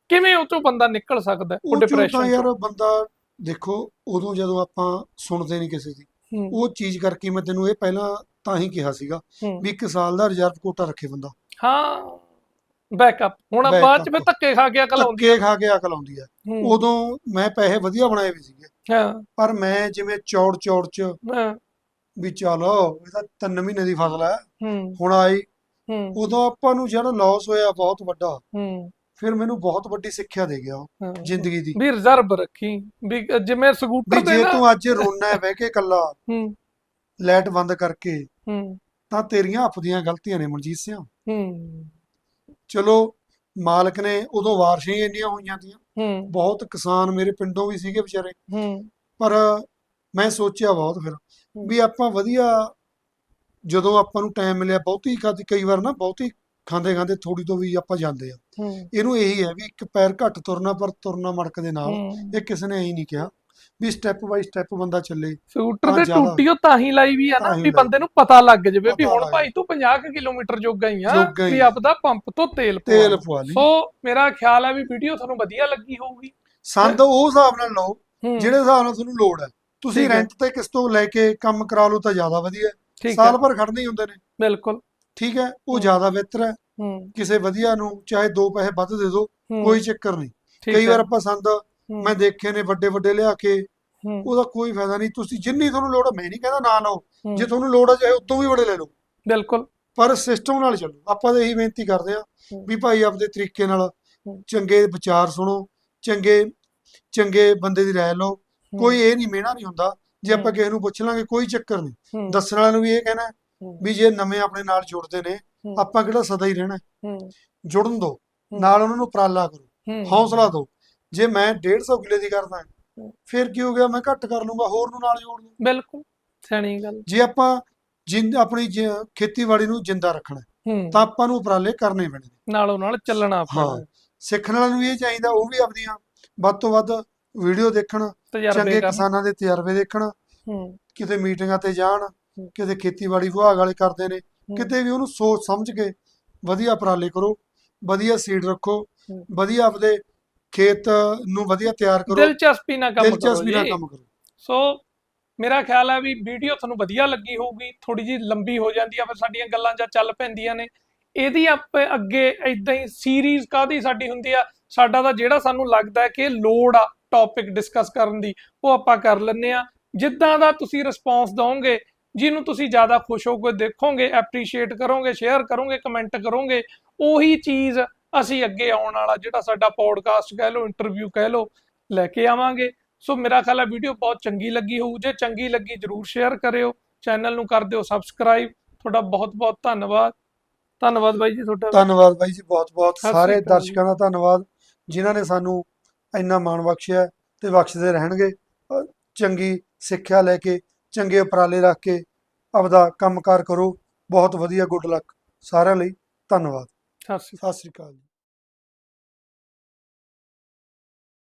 ਕਿਵੇਂ ਉਹ ਚੋਂ ਬੰਦਾ ਨਿਕਲ ਸਕਦਾ ਉਹ ਚੋਂ ਤਾਂ ਡਿਪਰੈਸ਼ਨ ਯਾਰ ਬੰਦਾ ਦੇਖੋ ਉਦੋਂ ਜਦੋਂ ਆਪਾਂ ਸੁਣਦੇ ਨਹੀਂ ਕਿਸੇ ਦੀ ਉਹ ਚੀਜ਼ ਕਰਕੇ ਮੈਂ ਤੈਨੂੰ ਇਹ ਪਹਿਲਾਂ ਤਾਂ ਹੀ ਕਿਹਾ ਸੀਗਾ। ਵੀ ਇੱਕ ਸਾਲ ਦਾ ਰਿਜ਼ਰਵ ਕੋਟਾ ਰੱਖੇ ਬੰਦਾ। ਹਾਂ। ਬੈਕਅਪ ਹੁਣ Backup. ਬਾਅਦ ਚ ਫਿਰ ਧੱਕੇ ਖਾ ਕੇ ਅਕਲ ਆਉਂਦੀ ਧੱਕੇ ਖਾ ਕੇ ਅਕਲ ਆਉਂਦੀ ਹੈ ਹੂੰ, ਉਦੋਂ ਮੈਂ ਪੈਸੇ ਵਧੀਆ ਬਣਾਏ ਵੀ ਸੀਗੇ। ਹਾਂ। ਪਰ ਮੈਂ ਜਿਵੇਂ ਚੌੜ ਚੌੜ ਚ ਹਾਂ, ਵੀ ਚਲੋ ਇਹ ਤਾਂ ਤਿੰਨ ਮਹੀਨੇ ਦੀ ਫਸਲ ਹੈ ਹੂੰ। ਹੁਣ ਆਈ। ਹੂੰ। ਉਦੋਂ ਆਪਾਂ ਨੂੰ ਜਿਹੜਾ ਲਾਸ ਹੋਇਆ ਬਹੁਤ ਵੱਡਾ। ਹੂੰ। ਫਿਰ ਮੈਨੂੰ ਬਹੁਤ ਵੱਡੀ ਸਿੱਖਿਆ ਦੇ ਗਿਆ ਉਹ ਹਾਂ। ਜ਼ਿੰਦਗੀ ਦੀ। ਵੀ ਰਿਜ਼ਰਵ ਰੱਖੀ। ਵੀ ਜਿਵੇਂ ਸਕੂਟਰ ਤੇ ਜੇ ਨਾ ਤੂੰ ਅੱਜ ਰੋਣਾ ਹੈ ਬਹਿ ਕੇ ਇਕੱਲਾ। ਹੂੰ। ਲਾਈਟ ਬੰਦ ਕਰਕੇ। ਹੂੰ। ਤਾਂ ਤੇਰੀਆਂ ਆਪਦੀਆਂ ਗਲਤੀਆਂ ਨੇ ਮਨਜੀਤ ਸਿੰਘ ਹੂੰ। ਚਲੋ ਮਾਲਕ ਨੇ ਉਦੋਂ ਵਾਰਸ਼ਾਂ ਹੀ ਇੰਨੀਆਂ ਹੋਈਆਂ ਤੀਆਂ। ਬਹੁਤ ਕਿਸਾਨ ਮੇਰੇ ਪਿੰਡੋਂ ਵੀ ਸੀਗੇ ਵਿਚਾਰੇ। ਪਰ ਮੈਂ ਸੋਚਿਆ ਬਹੁਤ ਫਿਰ ਵੀ ਆਪਾਂ ਵਧੀਆ ਜਦੋਂ ਆਪਾਂ ਨੂੰ ਟਾਈਮ ਮਿਲਿਆ ਬਹੁਤੀ ਖਾਦੀ ਕਈ ਵਾਰ ਨਾ ਬਹੁਤੀ ਖਾਂਦੇ ਖਾਂਦੇ ਥੋੜੀ ਤੋਂ ਵੀ ਆਪਾਂ ਜਾਂਦੇ ਆ ਇਹਨੂੰ ਇਹੀ ਹੈ ਵੀ ਇੱਕ ਪੈਰ ਘੱਟ ਤੁਰਨਾ ਪਰ ਤੁਰਨਾ ਮੜਕ ਦੇ ਨਾਲ ਇਹ ਕਿਸੇ ਨੇ ਇਹੀ ਨਹੀਂ ਕਿਹਾ। ਵੀ ਸਟੈਪ ਬਾਈ ਸਟੈਪ ਬੰਦਾ ਚੱਲੇ। ਸਕੂਟਰ ਤੇ। ਟੂਟੀਓ ਤਾਂ ਹੀ ਲਾਈ ਵੀ ਆ ਨਾ ਵੀ। ਬੰਦੇ ਨੂੰ ਪਤਾ ਲੱਗ ਜਾਵੇ ਵੀ ਹੁਣ ਭਾਈ ਤੂੰ 50 ਕੁ ਕਿਲੋਮੀਟਰ ਜੋਗਾ ਹੀ ਆ ਵੀ ਆ। ਆਪਦਾ ਪੰਪ ਤੋਂ ਤੇਲ ਪਵਾ ਲਈ। ਸੋ ਮੇਰਾ ਖਿਆਲ ਹੈ ਵੀ ਵੀਡੀਓ ਤੁਹਾਨੂੰ ਵਧੀਆ ਲੱਗੀ ਹੋਊਗੀ। ਸੰਦ ਉਹ ਹਿਸਾਬ ਨਾਲ ਲਓ ਜਿਹੜੇ ਹਿਸਾਬ ਨਾਲ ਤੁਹਾਨੂੰ ਲੋੜ ਹੈ ਤੁਸੀਂ। ਰੈਂਟ ਤੇ ਕਿਸ ਤੋਂ ਲੈ ਕੇ ਕੰਮ ਕਰਾ ਲਓ ਤਾਂ ਜ਼ਿਆਦਾ ਵਧੀਆ ਸਾਲ ਭਰ ਖੜਨੇ ਹੀ ਹੁੰਦੇ ਨੇ। ਬਿਲਕੁਲ। ਠੀਕ ਹੈ? ਉਹ। ਜ਼ਿਆਦਾ ਬਿਹਤਰ ਹੈ। ਕਿਸੇ ਵਧੀਆ ਨੂੰ ਚਾਹੇ ਦੋ ਪੈਸੇ ਵੱਧ ਦੇ ਦਿਓ ਕੋਈ ਚੱਕਰ ਨਹੀਂ। ਕਈ ਵਾਰ ਆਪਾਂ ਸੰਦ ਮੈਂ ਦੇਖੇ ਨੇ ਵੱਡੇ ਵੱਡੇ ਲਿਆ ਕੇ ਉਹਦਾ ਕੋਈ ਫਾਇਦਾ ਨਹੀਂ। ਤੁਸੀਂ ਜਿੰਨੀ ਤੁਹਾਨੂੰ ਲੋੜ ਹੈ ਮੈਂ ਨਹੀਂ ਕਹਿੰਦਾ ਨਾ ਲਓ। ਜੇ ਤੁਹਾਨੂੰ ਲੋੜ ਹੈ ਚਾਹੇ ਉਦੋਂ ਵੀ ਬੜੇ ਲੈ ਲਓ। ਬਿਲਕੁਲ। ਪਰ ਸਿਸਟਮ ਨਾਲ ਚੱਲੋ। ਆਪਾਂ ਤਾਂ ਇਹੀ ਬੇਨਤੀ ਕਰਦੇ ਆ। ਵੀ ਭਾਈ ਆਪਦੇ ਤਰੀਕੇ ਨਾਲ। ਚੰਗੇ ਵਿਚਾਰ ਸੁਣੋ ਚੰਗੇ ਚੰਗੇ ਬੰਦੇ ਦੀ ਰਾਏ ਲਓ। ਕੋਈ ਇਹ ਨਹੀਂ ਮਿਹਣਾ ਨਹੀਂ ਹੁੰਦਾ। ਜੇ ਆਪਾਂ। ਕਿਸੇ ਨੂੰ ਪੁੱਛ ਲਾਂਗੇ ਕੋਈ ਚੱਕਰ ਨਹੀਂ। ਦੱਸਣ ਵਾਲਿਆਂ ਨੂੰ ਵੀ ਇਹ ਕਹਿਣਾ ਵੀ ਜੇ ਨਵੇਂ ਆਪਣੇ ਨਾਲ ਜੁੜਦੇ ਨੇ ਆਪਾਂ ਕਿਹੜਾ ਸਦਾ ਹੀ ਰਹਿਣਾ ਜੁੜਨ ਹੂੰ। ਨਾਲ ਉਹਨਾਂ ਨੂੰ ਉਪਰਾਲਾ ਕਰੋ। ਹੌਸਲਾ ਦਿਓ। ਜੇ ਮੈਂ 150 ਕਿੱਲੇ ਦੀ ਕਰਦਾ। ਫਿਰ ਕੀ ਹੋ ਗਿਆ? ਮੈਂ ਘੱਟ ਕਰ ਲੂੰਗਾ ਹੋਰ ਨੂੰ ਨਾਲ ਜੋੜ ਲੂੰ ਬਿਲਕੁਲ ਸਿਆਣੀ ਗੱਲ। ਜੇ ਆਪਾਂ ਜਿੰਦ ਆਪਣੀ ਖੇਤੀਬਾੜੀ ਨੂੰ ਜਿੰਦਾ ਰੱਖਣਾ ਤਾਂ ਆਪਾਂ ਨੂੰ ਉਪਰਾਲੇ ਕਰਨੇ ਪੈਣੇ ਨਾਲੋਂ ਨਾਲ ਚੱਲਣਾ ਪੈਣਾ। ਸਿੱਖਣ ਵਾਲਿਆਂ ਨੂੰ ਵੀ ਇਹ ਚਾਹੀਦਾ ਉਹ ਵੀ ਆਪਦੀਆਂ ਵੱਧ ਤੋਂ ਵੱਧ ਵੀਡੀਓ ਦੇਖਣ ਚੰਗੇ ਕਿਸਾਨਾਂ ਦੇ ਤਜਰਬੇ ਦੇਖਣ ਕਿਤੇ ਮੀਟਿੰਗਾਂ ਤੇ ਜਾਣ ਕਿਤੇ ਖੇਤੀਬਾੜੀ ਵਿਭਾਗ ਵਾਲੇ ਕਰਦੇ ਨੇ ਕਿਤੇ ਵੀ ਉਹਨੂੰ ਸੋਚ ਸਮਝ ਕੇ ਵਧੀਆ ਉਪਰਾਲੇ ਕਰੋ ਵਧੀਆ ਸੀਡ ਰੱਖੋ। ਵਧੀਆ ਆਪਦੇ ਖੇਤ ਨੂੰ ਵਧੀਆ ਤਿਆਰ ਕਰੋ। ਦਿਲਚਸਪੀ ਨਾਲ ਕੰਮ ਕਰੋ ਦਿਲਚਸਪੀ ਨਾਲ ਕੰਮ ਕਰੋ। ਸੋ ਮੇਰਾ ਖਿਆਲ ਹੈ ਵੀ ਵੀਡੀਓ ਤੁਹਾਨੂੰ ਵਧੀਆ ਲੱਗੀ ਹੋਊਗੀ ਥੋੜੀ ਜੀ ਲੰਬੀ ਹੋ ਜਾਂਦੀ ਆ ਫਿਰ ਸਾਡੀਆਂ ਗੱਲਾਂ ਜਾਂ ਚੱਲ ਪੈਂਦੀਆਂ ਨੇ। ਇਹਦੀ ਆਪ ਅੱਗੇ ਇਦਾਂ ਹੀ ਸੀਰੀਜ਼ ਕਾਦੀ ਸਾਡੀ ਹੁੰਦੀ ਆ? ਸਾਡਾ ਤਾਂ ਜਿਹੜਾ ਸਾਨੂੰ ਲੱਗਦਾ ਹੈ ਕਿ ਲੋੜ ਆ ਟੌਪਿਕ ਡਿਸਕਸ ਕਰਨ ਦੀ ਉਹ ਆਪਾਂ ਕਰ ਲੈਂਦੇ ਆ। ਜਿੱਦਾਂ ਦਾ ਤੁਸੀਂ ਰਿਸਪੌਂਸ ਦਿਓਗੇ ਜਿਹਨੂੰ ਤੁਸੀਂ ਜ਼ਿਆਦਾ ਖੁਸ਼ ਹੋ ਕੇ ਦੇਖੋਗੇ ਐਪਰੀਸ਼ੀਏਟ ਕਰੋਗੇ ਸ਼ੇਅਰ ਕਰੋਗੇ ਕਮੈਂਟ ਕਰੋਗੇ ਉਹੀ ਚੀਜ਼ ਅਸੀਂ ਅੱਗੇ ਆਉਣ ਵਾਲਾ ਜਿਹੜਾ ਸਾਡਾ ਪੌਡਕਾਸਟ ਕਹਿ ਲਓ ਇੰਟਰਵਿਊ ਕਹਿ ਲਓ ਲੈ ਕੇ ਆਵਾਂਗੇ। ਸੋ ਮੇਰਾ ਖਿਆਲ ਹੈ ਵੀਡੀਓ ਬਹੁਤ ਚੰਗੀ ਲੱਗੀ ਹੋਊ। ਜੇ ਚੰਗੀ ਲੱਗੀ ਜਰੂਰ ਸ਼ੇਅਰ ਕਰਿਓ ਚੈਨਲ ਨੂੰ ਕਰ ਦਿਓ ਸਬਸਕ੍ਰਾਈਬ ਤੁਹਾਡਾ ਬਹੁਤ ਬਹੁਤ ਧੰਨਵਾਦ। ਧੰਨਵਾਦ ਬਾਈ ਜੀ ਤੁਹਾਡਾ। ਧੰਨਵਾਦ ਬਾਈ ਜੀ ਬਹੁਤ ਬਹੁਤ। ਸਾਰੇ। ਦਰਸ਼ਕਾਂ ਦਾ ਧੰਨਵਾਦ ਜਿਨ੍ਹਾਂ ਨੇ ਸਾਨੂੰ ਇੰਨਾ ਮਾਣ ਬਖਸ਼ਿਆ ਤੇ ਬਖਸ਼ਦੇ ਰਹਿਣਗੇ। ਚੰਗੀ ਸਿੱਖਿਆ ਲੈ ਕੇ ਚੰਗੇ ਉਪਰਾਲੇ ਰੱਖ ਕੇ ਆਪਦਾ ਕੰਮਕਾਰ ਕਰੋ। ਬਹੁਤ ਵਧੀਆ ਗੁੱਡ ਲੱਕ ਸਾਰਿਆਂ ਲਈ ਧੰਨਵਾਦ। ਸਤਿ ਸ੍ਰੀ ਅਕਾਲ ਜੀ